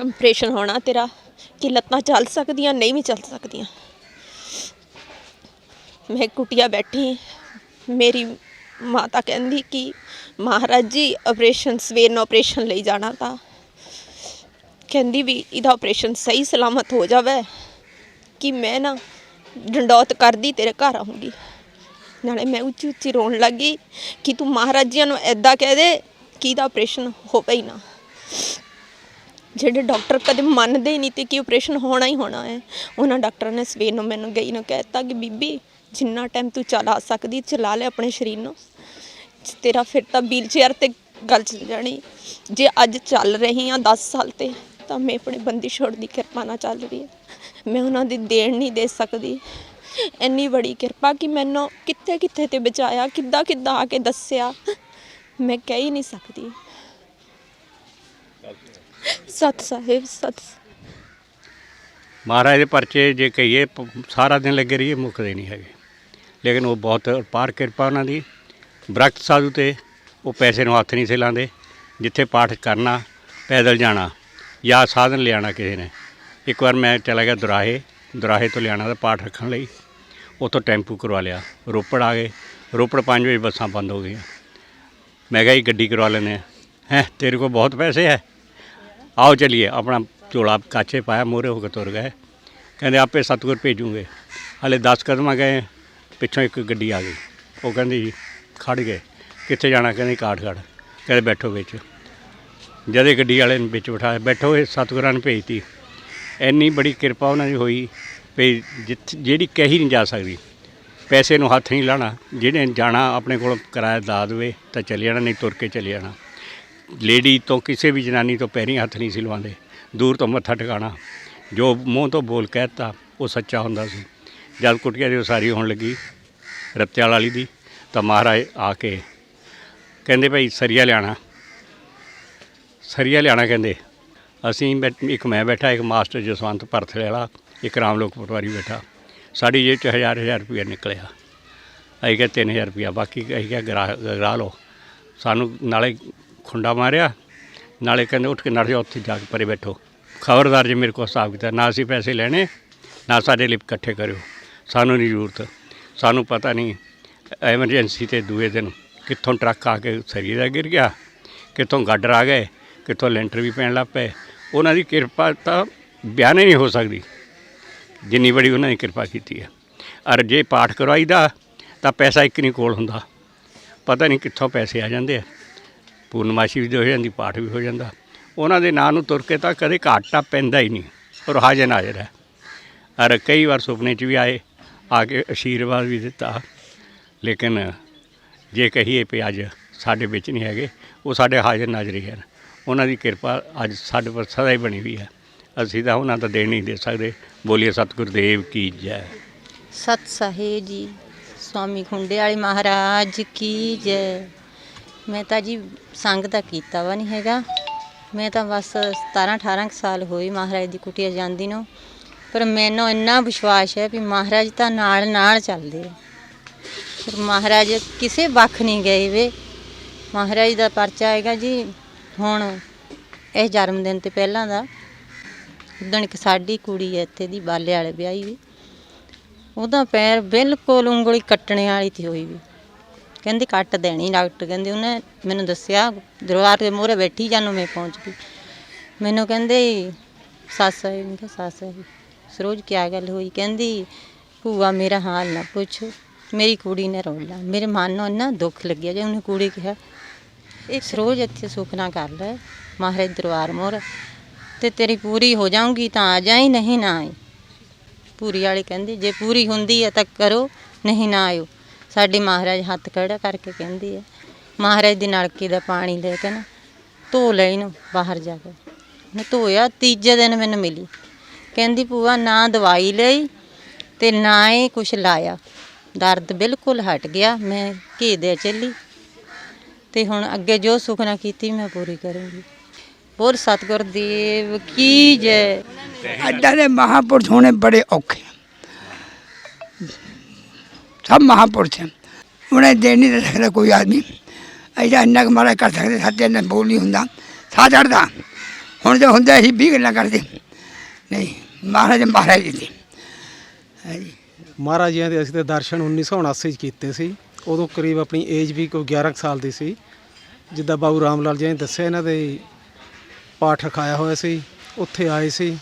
ਆਪਰੇਸ਼ਨ ਹੋਣਾ ਤੇਰਾ ਕਿ ਲੱਤਾਂ ਚੱਲ ਸਕਦੀਆਂ ਨਹੀਂ ਵੀ ਚੱਲ ਸਕਦੀਆਂ। ਮੈਂ ਕੁਟਿਆ ਬੈਠੀ ਮੇਰੀ ਮਾਤਾ ਕਹਿੰਦੀ ਕਿ ਮਹਾਰਾਜ ਜੀ ਆਪਰੇਸ਼ਨ ਸਵੇਰ ਨੂੰ ਆਪਰੇਸ਼ਨ ਲਈ ਜਾਣਾ ਤਾਂ। ਕਹਿੰਦੀ ਵੀ ਇਹਦਾ ਆਪਰੇਸ਼ਨ ਸਹੀ ਸਲਾਮਤ ਹੋ ਜਾਵੇ, ਕਿ ਮੈਂ ਨਾ ਡੰਡੌਤ ਕਰਦੀ ਤੇਰੇ ਘਰ ਆਉਂਗੀ ਨਾਲੇ ਮੈਂ ਉੱਚੀ ਉੱਚੀ ਰੋਣ ਲੱਗੀ ਕਿ ਤੂੰ ਮਹਾਰਾਜਿਆਂ ਨੂੰ ਐਦਾਂ ਕਹਿ ਦੇ ਕਿ ਇਹਦਾ ਆਪਰੇਸ਼ਨ ਹੋਵੇ ਹੀ ਨਾ। ਜਿਹੜੇ ਡਾਕਟਰ ਕਦੇ ਮੰਨਦੇ ਨਹੀਂ ਤੇ ਕਿ ਆਪਰੇਸ਼ਨ ਹੋਣਾ ਹੀ ਹੋਣਾ ਹੈ। ਉਹਨਾਂ ਡਾਕਟਰਾਂ ਨੇ ਸਵੇਰ ਨੂੰ ਮੈਨੂੰ ਗਈ ਨੂੰ ਕਹਿਤਾ ਕਿ ਬੀਬੀ ਜਿੰਨਾ ਟਾਈਮ ਤੂੰ ਚਲਾ ਸਕਦੀ, ਚਲਾ ਲੈ ਆਪਣੇ ਸਰੀਰ ਨੂੰ। ਤੇਰਾ ਫਿਰ ਤਾਂ ਵੀਲ ਚੇਅਰ ਤੇ ਗੱਲ ਚੱਲ ਜਾਣੀ। ਜੇ ਅੱਜ ਚੱਲ ਰਹੀ ਆ 10 ਸਾਲ ਤੇ, ਤਾਂ ਮੈਂ ਆਪਣੇ ਬੰਦੀ ਛੋੜ ਦੀ ਕਿਰਪਾ ਨਾਲ ਚੱਲ ਰਹੀ ਹਾਂ ਮੈਂ ਉਹਨਾਂ ਦੀ ਦੇਣ ਨਹੀਂ ਦੇ ਸਕਦੀ। ਇੰਨੀ ਬੜੀ ਕਿਰਪਾ ਕਿ ਮੈਨੂੰ ਕਿੱਥੇ ਕਿੱਥੇ ਤੇ ਬਚਾਇਆ ਕਿੱਦਾਂ ਕਿੱਦਾਂ ਆ ਕੇ ਦੱਸਿਆ। ਮੈਂ ਕਹਿ ਹੀ ਨਹੀਂ ਸਕਦੀ। ਸਤ ਸਾਹਿਬ, ਸਤ ਮਹਾਰਾਜ ਦੇ ਪਰਚੇ ਜੇ ਕਹੀਏ ਪ- ਸਾਰਾ ਦਿਨ ਲੱਗੇ ਰਹੀਏ, ਮੁੱਕਦੇ ਨਹੀਂ ਹੈਗੇ। ਲੇਕਿਨ ਉਹ ਬਹੁਤ ਪਾਰ ਕਿਰਪਾ ਉਹਨਾਂ ਦੀ। ਬ੍ਰਖਤ ਸਾਧੂ ਤੇ ਉਹ ਪੈਸੇ ਨੂੰ ਹੱਥ ਨਹੀਂ ਸੀ ਲਾਉਂਦੇ, ਜਿੱਥੇ ਪਾਠ ਕਰਨਾ, ਪੈਦਲ ਜਾਣਾ ਜਾਂ ਸਾਧਨ ਲਿਆਣਾ ਕਿਸੇ ਨੇ। ਇੱਕ ਵਾਰ ਮੈਂ ਚਲਾ ਗਿਆ ਦੁਰਾਹੇ ਦੁਰਾਹੇ ਤੋਂ ਲਿਆਣਾ ਦਾ ਪਾਠ ਰੱਖਣ ਲਈ। ਉੱਥੋਂ ਟੈਂਪੂ ਕਰਵਾ ਲਿਆ, ਰੋਪੜ ਆ ਗਏ। ਰੋਪੜ 5 ਵਜੇ ਬੱਸਾਂ ਬੰਦ ਹੋ ਗਈਆਂ। ਮੈਂ ਕਿਹਾ ਜੀ ਗੱਡੀ ਕਰਵਾ ਲੈਂਦੇ ਹਾਂ ਹੈ, ਤੇਰੇ ਕੋਲ ਬਹੁਤ ਪੈਸੇ ਹੈ ਆਓ ਚਲਿਏ, ਆਪਣਾ ਝੋਲਾ ਕਾਚੇ ਪਾਇਆ ਮੋਰੇ ਹੋ ਕੇ ਤੁਰ ਗਏ। ਕਹਿੰਦੇ, ਆਪੇ ਸਤਿਗੁਰ ਭੇਜੂਗੇ। ਹਲੇ 10 ਕਦਮਾਂ ਗਏ ਪਿੱਛੋਂ ਇੱਕ ਗੱਡੀ ਆ ਗਈ। ਉਹ ਕਹਿੰਦੀ ਜੀ ਖੜ ਗਏ। ਕਿੱਥੇ ਜਾਣਾ? ਕਹਿੰਦੀ ਕਾਠਗੜ੍ਹ ਕਹਿੰਦੇ, ਬੈਠੋ ਵਿੱਚ। ਜਦੇ ਗੱਡੀ ਵਾਲੇ ਨੇ ਵਿੱਚ ਬਿਠਾਇਆ ਬੈਠੋ, ਇਹ ਸਤਿਗੁਰਾਂ ਨੇ ਭੇਜਤੀ। ਇੰਨੀ ਬੜੀ ਕਿਰਪਾ ਉਹਨਾਂ ਦੀ ਹੋਈ ਵੀ ਜਿੱਥ, ਜਿਹੜੀ ਕਹੀ ਨਹੀਂ ਜਾ ਸਕਦੀ। ਪੈਸੇ ਨੂੰ ਹੱਥ ਨਹੀਂ ਲਾਣਾ ਜਿਹਨੇ ਜਾਣਾ ਆਪਣੇ ਕੋਲ ਕਿਰਾਇਆ ਦਾ ਦੇਵੇ, ਤਾਂ ਚਲੇ ਜਾਣਾ, ਨਹੀਂ ਤੁਰ ਕੇ ਚਲੇ ਜਾਣਾ। ਲੇਡੀ ਤੋਂ ਕਿਸੇ ਵੀ ਜਨਾਨੀ ਤੋਂ ਪੈਰੀ ਹੱਥ ਨਹੀਂ ਸੀ ਲਵਾਉਂਦੇ। ਦੂਰ ਤੋਂ ਮੱਥਾ ਟਿਕਾਣਾ। ਜੋ ਮੂੰਹ ਤੋਂ ਬੋਲ ਕਹਿਤਾ ਉਹ ਸੱਚਾ ਹੁੰਦਾ ਸੀ। ਜਦ ਕੁਟੀਆ ਦੀ ਉਸਾਰੀ ਹੋਣ ਲੱਗੀ ਰੱਤਿਆਲ ਵਾਲੀ ਦੀ, ਤਾਂ ਮਹਾਰਾਜ ਆ ਕੇ ਕਹਿੰਦੇ ਭਾਈ ਸਰੀਆ ਲਿਆਣਾ। ਸਰੀਆ ਲਿਆਣਾ ਕਹਿੰਦੇ। ਅਸੀਂ ਬੈਠ- ਇੱਕ ਮੈਂ ਬੈਠਾ, ਇੱਕ ਮਾਸਟਰ ਜਸਵੰਤ ਭਰਥਲੇ ਵਾਲਾ, ਇੱਕ ਰਾਮਲੋਕ ਪਟਵਾਰੀ ਬੈਠਾ। ਸਾਡੀ ਜੇਬ ਚ ਹਜ਼ਾਰ ਹਜ਼ਾਰ ਰੁਪਇਆ ਨਿਕਲਿਆ। ਅਸੀਂ ਕਿਹਾ ਤਿੰਨ ਹਜ਼ਾਰ ਰੁਪਇਆ, ਬਾਕੀ ਅਸੀਂ ਕਿਹਾ ਗਰਾ ਗਰਾ ਲਓ। ਸਾਨੂੰ ਨਾਲੇ ਖੁੰਡਾ ਮਾਰਿਆ। ਨਾਲੇ ਕਹਿੰਦੇ ਉੱਠ ਕੇ ਨੜ ਜਾ ਉੱਥੇ ਜਾ ਕੇ ਪਰੇ ਬੈਠੋ। ਖਬਰਦਾਰ ਜੇ ਮੇਰੇ ਕੋਲ ਹਿਸਾਬ ਕੀਤਾ, ਨਾ ਅਸੀਂ ਪੈਸੇ ਲੈਣੇ, ਨਾ ਸਾਡੇ ਲਈ ਇਕੱਠੇ ਕਰਿਓ। ਸਾਨੂੰ ਨਹੀਂ ਜ਼ਰੂਰਤ। ਸਾਨੂੰ ਪਤਾ ਨਹੀਂ ਐਮਰਜੈਂਸੀ ਤੇ ਦੂਏ ਦਿਨ ਕਿੱਥੋਂ ਟਰੱਕ ਆ ਕੇ ਸਰੀਏ ਦਾ ਗਿਰ ਗਿਆ, ਕਿੱਥੋਂ ਗਾਡਰ ਆ ਗਏ, ਕਿੱਥੋਂ ਲੈਂਟਰ ਵੀ ਪੈਣ ਲੱਗ ਪਏ। ਉਹਨਾਂ ਦੀ ਕਿਰਪਾ ਤਾਂ ਬਿਆਨ ਹੀ ਨਹੀਂ ਹੋ ਸਕਦੀ। ਜਿੰਨੀ ਬੜੀ ਉਹਨਾਂ ਨੇ ਕਿਰਪਾ ਕੀਤੀ ਹੈ ਅਰ ਜੇ ਪਾਠ ਕਰਵਾਈਦਾ ਤਾਂ ਪੈਸਾ ਇੱਕ ਨਹੀਂ ਕੋਲ ਹੁੰਦਾ। ਪਤਾ ਨਹੀਂ ਕਿੱਥੋਂ ਪੈਸੇ ਆ ਜਾਂਦੇ ਆ। ਪੂਰਨਮਾਸ਼ੀ ਵੀ ਹੋ ਜਾਂਦੀ, ਪਾਠ ਵੀ ਹੋ ਜਾਂਦਾ। ਉਹਨਾਂ ਦੇ ਨਾਂ ਨੂੰ ਤੁਰ ਕੇ ਤਾਂ ਕਦੇ ਘਾਟਾ ਪੈਂਦਾ ਹੀ ਨਹੀਂ। ਔਰ ਹਾਜ਼ਰ ਨਾਜ਼ਰ ਹੈ। ਅਰ ਕਈ ਵਾਰ ਸੁਪਨੇ 'ਚ ਵੀ ਆਏ ਆ ਕੇ ਆਸ਼ੀਰਵਾਦ ਵੀ ਦਿੱਤਾ। ਲੇਕਿਨ ਜੇ ਕਹੀਏ ਵੀ ਅੱਜ ਸਾਡੇ ਵਿੱਚ ਨਹੀਂ ਹੈਗੇ, ਉਹ ਸਾਡੇ ਹਾਜ਼ਰ ਨਾਜ਼ਰ ਹਨ। ਉਹਨਾਂ ਦੀ ਕਿਰਪਾ ਅੱਜ ਸਾਡੇ ਪਰ ਸਦਾ ਹੀ ਬਣੀ ਹੋਈ ਹੈ। ਅਸੀਂ ਤਾਂ ਉਹਨਾਂ ਦਾ ਦੇਣ ਨਹੀਂ ਦੇ ਸਕਦੇ। ਬੋਲੀਏ ਸਤਿਗੁਰ ਦੇਵ ਕੀ ਜੈ। ਸਤ ਸਾਹਿਬ ਜੀ, ਸਵਾਮੀ ਖੁੰਡੇ ਵਾਲੇ ਮਹਾਰਾਜ ਕੀ ਜੈ। ਮੈਂ ਤਾਂ ਜੀ ਸੰਗ ਦਾ ਕੀਤਾ ਵਾ ਨਹੀਂ ਹੈਗਾ। ਮੈਂ ਤਾਂ ਬਸ 17 18 ਕੁ ਸਾਲ ਹੋਈ ਮਹਾਰਾਜ ਦੀ ਕੁਟੀਆ ਜਾਂਦੀ ਨੂੰ। ਪਰ ਮੈਨੂੰ ਇੰਨਾ ਵਿਸ਼ਵਾਸ ਹੈ ਵੀ ਮਹਾਰਾਜ ਤਾਂ ਨਾਲ ਨਾਲ ਚੱਲਦੇ ਆ। ਪਰ ਮਹਾਰਾਜ ਕਿਸੇ ਵੱਖ ਨਹੀਂ ਗਏ ਵੇ। ਮਹਾਰਾਜ ਦਾ ਪਰਚਾ ਹੈਗਾ ਜੀ ਹੁਣ ਇਹ ਜਨਮ ਦਿਨ ਤੇ ਪਹਿਲਾਂ ਦਾ। ਉਦਣ ਇੱਕ ਸਾਡੀ ਕੁੜੀ ਹੈ ਇੱਥੇ ਦੀ ਬਾਲੇ ਵਾਲੇ ਵਿਆਹੀ ਵੀ ਉਹਦਾ ਪੈਰ ਬਿਲਕੁਲ ਉਂਗਲੀ ਕੱਟਣੇ ਵਾਲੀ ਤੇ ਹੋਈ ਵੀ। ਕਹਿੰਦੀ ਕੱਟ ਦੇਣੀ ਡਾਕਟਰ, ਕਹਿੰਦੇ ਉਹਨੇ ਮੈਨੂੰ ਦੱਸਿਆ, ਦਰਬਾਰ ਦੇ ਮੂਹਰੇ ਬੈਠੀ ਜਾਨੂੰ ਮੈਂ ਪਹੁੰਚ ਗਈ। ਮੈਨੂੰ ਕਹਿੰਦੇ ਸੱਸ ਹੈ ਮੈਂ ਕਿਹਾ ਸੱਸ ਹੈ ਸਰੋਜ ਕਿਆ ਗੱਲ ਹੋਈ? ਕਹਿੰਦੀ, ਭੂਆ ਮੇਰਾ ਹਾਲ ਨਾ ਪੁੱਛ। ਮੇਰੀ ਕੁੜੀ ਨੇ ਰੋਲਾ ਮੇਰੇ ਮਨ ਨੂੰ ਇੰਨਾ ਦੁੱਖ ਲੱਗਿਆ ਜੇ ਉਹਨੇ ਕੁੜੀ ਕਿਹਾ, ਇਹ ਸਰੋਜ ਇੱਥੇ ਸੁਖਨਾ ਕਰ ਲੈ, ਮਹਾਰਾਜ ਦਰਬਾਰ ਮੋਰ ਤੇ ਤੇਰੀ ਪੂਰੀ ਹੋ ਜਾਊਗੀ ਤਾਂ ਆ ਜਾਈ, ਨਹੀਂ ਨਾ ਆਈ। ਪੂਰੀ ਵਾਲੇ ਕਹਿੰਦੇ, ਜੇ ਪੂਰੀ ਹੁੰਦੀ ਹੈ ਤਾਂ ਕਰੋ, ਨਹੀਂ ਨਾ ਆਇਓ। ਸਾਡੇ ਮਹਾਰਾਜ ਹੱਥ ਖੜਾ ਕਰਕੇ ਕਹਿੰਦੀ ਹੈ, ਮਹਾਰਾਜ ਦੀ ਨਲਕੇ ਦਾ ਪਾਣੀ ਲੈ ਕੇ ਨਾ ਧੋ ਲੈ ਇਹਨੂੰ ਬਾਹਰ ਜਾ ਕੇ। ਮੈਂ ਧੋਇਆ, ਤੀਜੇ ਦਿਨ ਮੈਨੂੰ ਮਿਲੀ। ਕਹਿੰਦੀ, ਭੂਆ, ਨਾ ਦਵਾਈ ਲਈ ਤੇ ਨਾ ਹੀ ਕੁਛ ਲਾਇਆ। ਦਰਦ ਬਿਲਕੁਲ ਹਟ ਗਿਆ, ਮੈਂ ਘੀ ਦੇ ਚੱਲੀ ਤੇ ਹੁਣ ਅੱਗੇ ਜੋ ਸੁਖਨਾ ਕੀਤੀ, ਮੈਂ ਪੂਰੀ ਕਰੂੰਗੀ। ਬੋਲ ਸਤਿਗੁਰ ਦੇਵ ਕੀ ਜੈ? ਅੱਡਾ ਦੇ ਮਹਾਪੁਰਸ਼ ਹੋਣੇ ਬੜੇ ਔਖੇ ਸਭ ਮਹਾਪੁਰਸ਼ ਹੈ ਉਹਨੇ ਦੇ ਨਹੀਂ ਦੇ ਸਕਦਾ ਕੋਈ ਆਦਮੀ। ਐਡਾ ਇੰਨਾ ਕੁ ਮਾਰਾ ਕਰ ਸਕਦੇ, ਸਾਡੇ ਨਾਲ ਬੋਲ ਨਹੀਂ ਹੁੰਦਾ। ਸਾਹ ਚੜਦਾ ਹੁਣ ਜੇ ਹੁੰਦਾ ਅਸੀਂ 20 ਗੱਲਾਂ ਕਰਦੇ। ਨਹੀਂ। ਮਹਾਰਾਜ ਮਹਾਰਾਜ ਜੀ ਦੀ। ਹਾਂਜੀ। ਮਹਾਰਾਜ ਜੀ ਦੇ ਅਸੀਂ ਤੇ ਦਰਸ਼ਨ 1979 ਚ ਕੀਤੇ ਸੀ। ਉਦੋਂ ਕਰੀਬ ਆਪਣੀ ਏਜ ਵੀ ਕੋਈ 11 ਕੁ ਸਾਲ ਦੀ ਸੀ। ਜਿੱਦਾਂ ਬਾਬੂ ਰਾਮ ਲਾਲ ਜੀ ਨੇ ਦੱਸਿਆ ਇਹਨਾਂ ਦੇ ਪਾਠ ਰਖਾਇਆ ਹੋਇਆ ਸੀ, ਉੱਥੇ ਆਏ ਸੀ।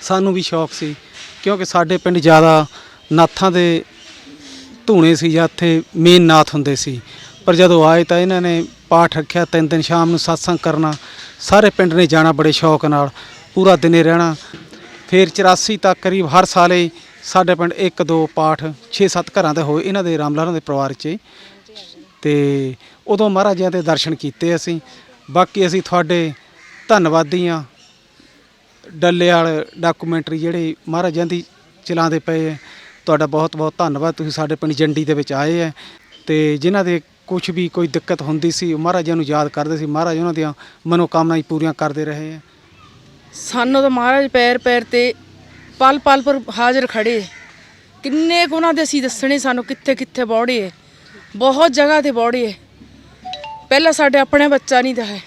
ਸਾਨੂੰ ਵੀ ਸ਼ੌਕ ਸੀ, ਕਿਉਂਕਿ ਸਾਡੇ ਪਿੰਡ ਜ਼ਿਆਦਾ ਨਾਥਾਂ ਦੇ ਧੂਣੇ ਸੀ ਜਾਂ ਇੱਥੇ ਮੇਨ ਨਾਥ ਹੁੰਦੇ ਸੀ। ਪਰ ਜਦੋਂ ਆਏ ਤਾਂ ਇਹਨਾਂ ਨੇ ਪਾਠ ਰੱਖਿਆ, ਤਿੰਨ ਦਿਨ ਸ਼ਾਮ ਨੂੰ satsang ਕਰਨਾ। ਸਾਰੇ ਪਿੰਡ ਨੇ ਜਾਣਾ ਬੜੇ ਸ਼ੌਕ ਨਾਲ, ਪੂਰਾ ਦਿਨੇ ਰਹਿਣਾ। ਫਿਰ 84 ਤੱਕ ਕਰੀਬ ਹਰ ਸਾਲੇ ਸਾਡੇ ਪਿੰਡ ਇੱਕ, ਦੋ, ਪਾਠ 6-7 ਘਰਾਂ ਦੇ ਹੋਏ ਇਹਨਾਂ ਦੇ ਰਾਮਲਾਲਾਂ ਦੇ ਪਰਿਵਾਰ 'ਚ। ਹੀ। ਤੇ ਉਦੋਂ ਮਹਾਰਾਜਿਆਂ ਦੇ ਦਰਸ਼ਨ ਕੀਤੇ ਅਸੀਂ। ਬਾਕੀ ਅਸੀਂ ਤੁਹਾਡੇ ਧੰਨਵਾਦੀ ਹਾਂ ਡੱਲੇ ਵਾਲ ਡਾਕੂਮੈਂਟਰੀ ਜਿਹੜੇ ਮਹਾਰਾਜਾਂ ਦੀ ਚਲਾਉਂਦੇ ਪਏ ਹੈ ਤੁਹਾਡਾ ਬਹੁਤ ਬਹੁਤ ਧੰਨਵਾਦ। ਤੁਸੀਂ ਸਾਡੇ ਪਿੰਡ ਜੰਡੀ ਦੇ ਵਿੱਚ ਆਏ ਹੈ ਤੇ ਜਿਨ੍ਹਾਂ ਦੇ ਕੁਝ ਵੀ ਕੋਈ ਦਿੱਕਤ ਹੁੰਦੀ ਸੀ, ਉਹ ਮਹਾਰਾਜਾਂ ਨੂੰ ਯਾਦ ਕਰਦੇ ਸੀ। ਮਹਾਰਾਜ ਉਹਨਾਂ ਦੀਆਂ ਮਨੋਕਾਮਨਾਵਾਂ ਪੂਰੀਆਂ ਕਰਦੇ ਰਹੇ ਹੈ ਸਾਨੂੰ ਤਾਂ ਮਹਾਰਾਜ ਪੈਰ ਪੈਰ ਤੇ ਪਲ ਪਲ ਪਰ ਹਾਜ਼ਰ ਖੜੇ। ਕਿੰਨੇ ਕੁ ਉਹਨਾਂ ਦੇ ਅਸੀਂ ਦੱਸਣੇ ਸਾਨੂੰ ਕਿੱਥੇ ਕਿੱਥੇ ਬੌੜੇ ਬਹੁਤ ਜਗ੍ਹਾ ਤੇ ਬੌੜੇ ਪਹਿਲਾਂ ਸਾਡੇ ਆਪਣੇ ਬੱਚਾ ਨਹੀਂ ਤਾਂ ਹੈ।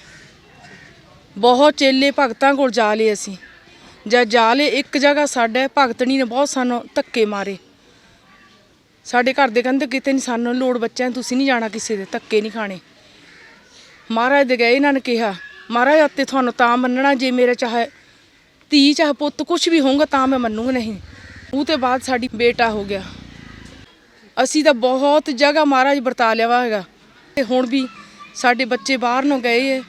ਬਹੁਤ ਚੇਲੇ ਭਗਤਾਂ ਕੋਲ ਜਾ ਲਏ ਅਸੀਂ। ਜਦ ਜਾ ਲਏ ਇੱਕ ਜਗ੍ਹਾ ਸਾਡੇ ਭਗਤਣੀ ਨੇ ਬਹੁਤ ਸਾਨੂੰ ਧੱਕੇ ਮਾਰੇ। ਸਾਡੇ ਘਰ ਦੇ ਕਹਿੰਦੇ ਕਿਤੇ ਨਹੀਂ ਸਾਨੂੰ ਲੋੜ ਬੱਚਿਆਂ ਨੂੰ, ਤੁਸੀਂ ਨਹੀਂ ਜਾਣਾ ਕਿਸੇ ਦੇ ਧੱਕੇ ਨਹੀਂ ਖਾਣੇ। ਮਹਾਰਾਜ ਦੇ ਗਏ ਇਹਨਾਂ ਨੇ ਕਿਹਾ ਮਹਾਰਾਜ ਅਤੇ ਤੁਹਾਨੂੰ ਤਾਂ ਮੰਨਣਾ, ਜੇ ਮੇਰੇ ਚਾਹੇ ਧੀ ਚਾਹੇ ਪੁੱਤ ਕੁਝ ਵੀ ਹੋਊਗਾ, ਤਾਂ ਮੈਂ ਮੰਨੂਗਾ ਨਹੀਂ। ਉਹ ਤੇ ਬਾਅਦ ਸਾਡੀ ਬੇਟਾ ਹੋ ਗਿਆ। ਅਸੀਂ ਤਾਂ ਬਹੁਤ ਜਗ੍ਹਾ ਮਹਾਰਾਜ ਵਰਤਾ ਲਿਆ ਵਾ ਹੈਗਾ। ਤੇ ਹੁਣ ਵੀ ਸਾਡੇ ਬੱਚੇ ਬਾਹਰ ਨੂੰ ਗਏ ਏ।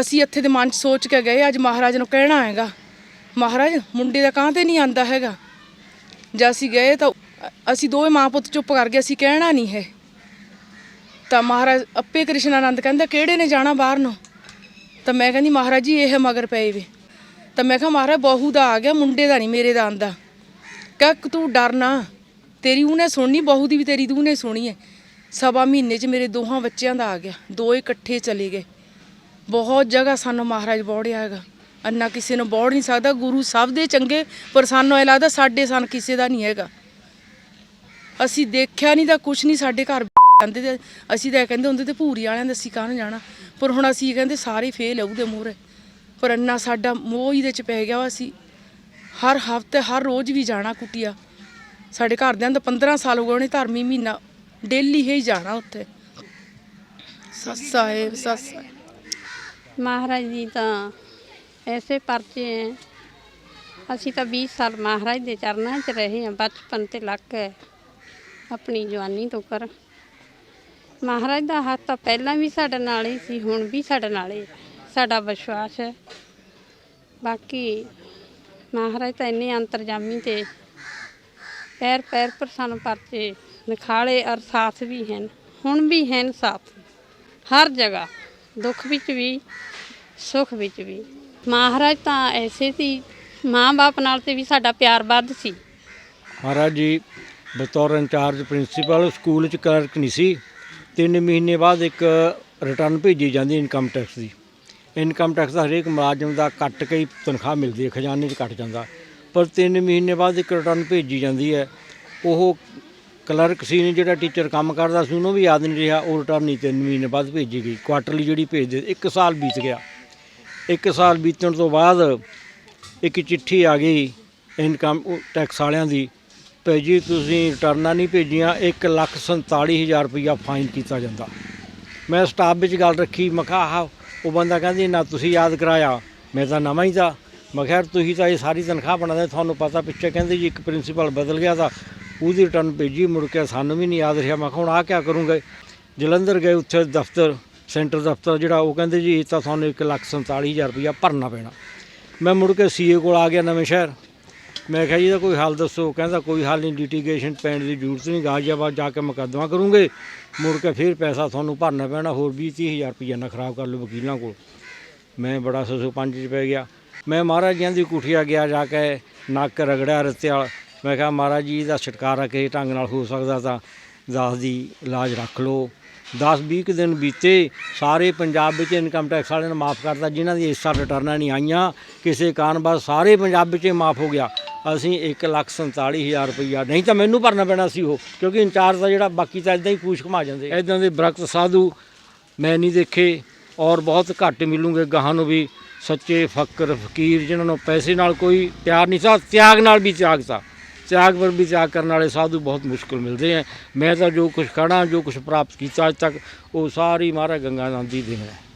ਅਸੀਂ ਇੱਥੇ ਦੇ ਮਨ 'ਚ ਸੋਚ ਕੇ ਗਏ, ਅੱਜ ਮਹਾਰਾਜ ਨੂੰ ਕਹਿਣਾ ਹੈਗਾ। ਮਹਾਰਾਜ, ਮੁੰਡੇ ਦਾ ਕਾਂ ਤੇ ਨਹੀਂ ਆਂਦਾ ਹੈਗਾ। ਜਦ ਅਸੀਂ ਗਏ ਤਾਂ ਅਸੀਂ ਦੋਵੇਂ ਮਾਂ ਪੁੱਤ ਚੁੱਪ ਕਰ ਗਏ, ਅਸੀਂ ਕਹਿਣਾ ਨਹੀਂ ਹੈ। ਤਾਂ ਮਹਾਰਾਜ ਅੱਪੇ ਕ੍ਰਿਸ਼ਨ ਆਨੰਦ ਕਹਿੰਦਾ, ਕਿਹੜੇ ਨੇ ਜਾਣਾ ਬਾਹਰ ਨੂੰ? ਤਾਂ ਮੈਂ ਕਹਿੰਦੀ, ਮਹਾਰਾਜ ਜੀ, ਇਹ ਮਗਰ ਪਏ ਵੇ। ਤਾਂ ਮੈਂ ਕਿਹਾ, ਮਹਾਰਾਜ, ਬਹੂ ਦਾ ਆ ਗਿਆ, ਮੁੰਡੇ ਦਾ ਨਹੀਂ, ਮੇਰੇ ਦਾ ਆਂਦਾ। ਕਹਿ ਤੂੰ ਡਰ ਨਾ। ਤੇਰੀ ਉਹਨੇ ਸੁਣਨੀ, ਬਹੂ ਦੀ ਵੀ ਤੇਰੀ ਦੂ ਨੇ ਸੁਣੀ ਹੈ ਸਵਾ ਮਹੀਨੇ 'ਚ ਮੇਰੇ ਦੋਹਾਂ ਬੱਚਿਆਂ ਦਾ ਆ ਗਿਆ। ਦੋ ਇਕੱਠੇ ਚਲੇ ਗਏ। ਬਹੁਤ ਜਗ੍ਹਾ ਸਾਨੂੰ ਮਹਾਰਾਜ ਬੋੜਿਆ ਹੈਗਾ। ਅੰਨਾ ਕਿਸੇ ਨੂੰ ਬੋੜ ਨਹੀਂ ਸਕਦਾ। ਗੁਰੂ ਸਭ ਦੇ ਚੰਗੇ, ਪਰ ਸਾਨੂੰ ਇਹ ਲੱਗਦਾ ਸਾਡੇ ਸਨ ਕਿਸੇ ਦਾ ਨਹੀਂ ਹੈਗਾ। ਅਸੀਂ ਦੇਖਿਆ ਨਹੀਂ ਤਾਂ ਕੁਛ ਨਹੀਂ, ਸਾਡੇ ਘਰ ਕਹਿੰਦੇ ਤੇ ਅਸੀਂ ਤਾਂ ਇਹ ਕਹਿੰਦੇ ਹੁੰਦੇ ਤੇ ਭੂਰੀ ਵਾਲਿਆਂ ਦੇ ਅਸੀਂ ਕਾਹਨੂੰ ਜਾਣਾ? ਪਰ ਹੁਣ ਅਸੀਂ ਕਹਿੰਦੇ ਸਾਰੇ ਫੇਲ ਉਹਦੇ ਮੂਹਰੇ। ਪਰ ਅੰਨਾ ਸਾਡਾ ਮੋਹ ਹੀ ਇਹਦੇ ਚ ਪੈ ਗਿਆ ਵਾ ਅਸੀਂ। ਹਰ ਹਫ਼ਤੇ, ਹਰ ਰੋਜ਼ ਵੀ ਜਾਣਾ ਕੁਟਿਆ। ਸਾਡੇ ਘਰਦਿਆਂ ਦਾ 15 ਸਾਲ ਹੋ ਗਏ, ਉਹਨੇ ਧਰਮੀ ਮਹੀਨਾ ਡੇਲੀ ਹੀ ਜਾਣਾ ਉੱਥੇ। ਸੱਸ ਸਾਹਿਬ ਸੱਸ ਮਹਾਰਾਜ ਜੀ ਤਾਂ ਐਸੇ ਪਰਚੇ ਹੈ ਅਸੀਂ ਤਾਂ 20 ਸਾਲ ਮਹਾਰਾਜ ਦੇ ਚਰਨਾਂ 'ਚ ਰਹੇ ਹਾਂ ਬਚਪਨ ਤੇ ਲੱਗ ਕੇ ਆਪਣੀ ਜਵਾਨੀ ਤੋਂ ਕਰ ਮਹਾਰਾਜ ਦਾ ਹੱਥ ਤਾਂ ਪਹਿਲਾਂ ਵੀ ਸਾਡੇ ਨਾਲ ਹੀ ਸੀ, ਹੁਣ ਵੀ ਸਾਡੇ ਨਾਲ ਹੀ ਹੈ। ਸਾਡਾ ਵਿਸ਼ਵਾਸ ਹੈ। ਬਾਕੀ ਮਹਾਰਾਜ ਤਾਂ ਇੰਨੇ ਅੰਤਰਜਾਮੀ ਤੇ ਪੈਰ ਪੈਰ ਪਰ ਸਾਨੂੰ ਪਰਚੇ, ਨਿਖਾਲੇ ਔਰ ਸਾਥ ਵੀ ਹਨ। ਹੁਣ ਵੀ ਹਨ ਸਾਥ। ਹਰ ਜਗ੍ਹਾ, ਦੁੱਖ ਵਿੱਚ ਵੀ, ਸੁੱਖ ਵਿੱਚ ਵੀ। ਮਹਾਰਾਜ ਤਾਂ ਐਸੇ ਸੀ, ਮਾਂ-ਬਾਪ ਨਾਲ ਤੇ ਵੀ ਸਾਡਾ ਪਿਆਰ ਵੱਧ ਸੀ। ਮਹਾਰਾਜ ਜੀ, ਬਤੌਰ ਇੰਚਾਰਜ ਪ੍ਰਿੰਸੀਪਲ, ਸਕੂਲ ਚ ਕਲਰਕ ਨਹੀਂ ਸੀ। ਤਿੰਨ ਮਹੀਨੇ ਬਾਅਦ ਇੱਕ ਰਿਟਰਨ ਭੇਜੀ ਜਾਂਦੀ ਇਨਕਮ ਟੈਕਸ ਦੀ। ਇਨਕਮ ਟੈਕਸ ਦਾ ਹਰੇਕ ਮੁਲਾਜ਼ਮ ਦਾ ਕੱਟ ਕੇ ਤਨਖਾਹ ਮਿਲਦੀ ਹੈ, ਖਜ਼ਾਨੇ 'ਚ ਕੱਟ ਜਾਂਦਾ। ਪਰ ਤਿੰਨ ਮਹੀਨੇ ਬਾਅਦ ਇੱਕ ਰਿਟਰਨ ਭੇਜੀ ਜਾਂਦੀ ਹੈ। ਉਹ ਕਲਰਕ ਸੀ ਨੇ, ਜਿਹੜਾ ਟੀਚਰ ਕੰਮ ਕਰਦਾ ਸੀ, ਉਹਨੂੰ ਵੀ ਯਾਦ ਨਹੀਂ ਰਿਹਾ, ਉਹ ਰਿਟਰਨ ਨਹੀਂ ਤਿੰਨ ਮਹੀਨੇ ਬਾਅਦ ਭੇਜੀ ਗਈ। ਕੁਆਟਰਲੀ ਜਿਹੜੀ ਭੇਜਦੇ, ਇੱਕ ਸਾਲ ਬੀਤ ਗਿਆ। ਇੱਕ ਸਾਲ ਬੀਤਣ ਤੋਂ ਬਾਅਦ ਇੱਕ ਚਿੱਠੀ ਆ ਗਈ ਇਨਕਮ ਟੈਕਸ ਵਾਲਿਆਂ ਦੀ। ਭੇਜੀ ਤੁਸੀਂ ਰਿਟਰਨਾਂ ਨਹੀਂ ਭੇਜੀਆਂ 147000 ਰੁਪਇਆ ਫਾਈਨ ਕੀਤਾ ਜਾਂਦਾ। ਮੈਂ ਸਟਾਫ ਵਿੱਚ ਗੱਲ ਰੱਖੀ, ਮੈਂ ਕਿਹਾ, ਆਹ, ਉਹ ਬੰਦਾ ਕਹਿੰਦੀ, ਨਾ ਤੁਸੀਂ ਯਾਦ ਕਰਾਇਆ, ਮੈਂ ਤਾਂ ਨਵਾਂ ਹੀ ਤਾਂ। ਮੈਂ ਕਿਹਾ, ਤੁਸੀਂ ਤਾਂ ਇਹ ਸਾਰੀ ਤਨਖਾਹ ਬਣਾਦੇ ਤੁਹਾਨੂੰ ਪਤਾ ਪਿੱਛੇ ਕਹਿੰਦੇ ਜੀ, ਇੱਕ ਪ੍ਰਿੰਸੀਪਲ ਬਦਲ ਗਿਆ ਤਾਂ ਉਹਦੀ ਰਿਟਰਨ ਭੇਜੀ, ਮੁੜ ਕੇ ਸਾਨੂੰ ਵੀ ਨਹੀਂ ਯਾਦ ਰਿਹਾ। ਮੈਂ ਕਿਹਾ, ਹੁਣ ਆ ਕਿਆ ਕਰੂੰਗੇ? ਜਲੰਧਰ ਗਏ, ਉੱਥੇ ਦਫ਼ਤਰ, ਸੈਂਟਰ ਦਫ਼ਤਰ, ਜਿਹੜਾ ਉਹ ਕਹਿੰਦੇ ਜੀ, ਇਹ ਤਾਂ ਤੁਹਾਨੂੰ 147000 ਰੁਪਇਆ ਭਰਨਾ ਪੈਣਾ। ਮੈਂ ਮੁੜ ਕੇ ਸੀਏ ਕੋਲ ਆ ਗਿਆ ਨਵੇਂ ਸ਼ਹਿਰ। ਮੈਂ ਕਿਹਾ ਜੀ, ਇਹਦਾ ਕੋਈ ਹੱਲ ਦੱਸੋ। ਕਹਿੰਦਾ, ਕੋਈ ਹੱਲ ਨਹੀਂ ਲਿਟੀਗੇਸ਼ਨ ਪੈਣ ਦੀ ਜ਼ਰੂਰਤ ਨਹੀਂ, ਗਾਜ਼ੀਆਬਾਦ ਜਾ ਕੇ ਮੁਕੱਦਮਾ ਕਰੂੰਗੇ। ਮੁੜ ਕੇ ਫਿਰ ਪੈਸਾ ਤੁਹਾਨੂੰ ਭਰਨਾ ਪੈਣਾ, ਹੋਰ 20 ਤੀਹ ਹਜ਼ਾਰ ਰੁਪਈਆ ਨਾ ਖਰਾਬ ਕਰ ਲਓ ਵਕੀਲਾਂ ਕੋਲ। ਮੈਂ ਬੜਾ ਸਸੋ ਪੰਜ ਚ ਪੈ ਗਿਆ। ਮੈਂ ਮਹਾਰਾਜ ਜੀ ਦੀ ਕੁਠੀਆ ਗਿਆ ਜਾ ਕੇ, ਨੱਕ ਰਗੜਿਆ ਰੱਤੇ ਵਾਲ। ਮੈਂ ਕਿਹਾ, ਮਹਾਰਾਜ ਜੀ ਦਾ ਛੁਟਕਾਰਾ ਕਿਸੇ ਢੰਗ ਨਾਲ ਹੋ ਸਕਦਾ ਤਾਂ ਦਾਸ ਦੀ ਇਲਾਜ ਰੱਖ ਲਓ। 10 20 ਕੁ ਦਿਨ ਬੀਤੇ, ਸਾਰੇ ਪੰਜਾਬ ਵਿੱਚ ਇਨਕਮ ਟੈਕਸ ਵਾਲਿਆਂ ਨੇ ਮਾਫ ਕਰਤਾ, ਜਿਨ੍ਹਾਂ ਦੀ ਇਸ ਸਾਲ ਰਿਟਰਨਾਂ ਨਹੀਂ ਆਈਆਂ, ਕਿਸੇ ਕਾਰਨ ਬਾਅਦ ਸਾਰੇ ਪੰਜਾਬ ਵਿੱਚ ਮਾਫ ਹੋ ਗਿਆ। ਅਸੀਂ 147000 ਰੁਪਈਆ। ਨਹੀਂ ਤਾਂ ਮੈਨੂੰ ਭਰਨਾ ਪੈਣਾ ਸੀ ਉਹ, ਕਿਉਂਕਿ ਇੰਚਾਰਜ ਦਾ ਜਿਹੜਾ, ਬਾਕੀ ਤਾਂ ਇਦਾਂ ਹੀ ਪੂਛ ਘਮਾ ਜਾਂਦੇ। ਇਦਾਂ ਦੇ ਬਰਕਤ ਸਾਧੂ ਮੈਂ ਨਹੀਂ ਦੇਖੇ, ਔਰ ਬਹੁਤ ਘੱਟ ਮਿਲੂਗੇ ਗਾਹਾਂ ਨੂੰ ਵੀ। ਸੱਚੇ ਫਕਰ, ਫਕੀਰ ਜਿਨ੍ਹਾਂ ਨੂੰ ਪੈਸੇ ਨਾਲ ਕੋਈ ਪਿਆਰ ਨਹੀਂ ਸੀ। ਤਿਆਗ ਨਾਲ ਵੀ ਤਿਆਗ ਸੀ ਤਿਆਗ ਪਰ ਵੀ ਤਿਆਗ ਕਰਨ ਵਾਲੇ ਸਾਧੂ ਬਹੁਤ ਮੁਸ਼ਕਲ ਮਿਲਦੇ ਹੈ ਮੈਂ ਤਾਂ ਜੋ ਕੁਝ ਖੜਾ ਜੋ ਕੁਝ ਪ੍ਰਾਪਤ ਕੀਤਾ ਅੱਜ ਤੱਕ, ਉਹ ਸਾਰੀ ਮਹਾਰਾਜ ਗੰਗਾ ਨੰਦ ਦੀ ਦੇਣ ਹੈ।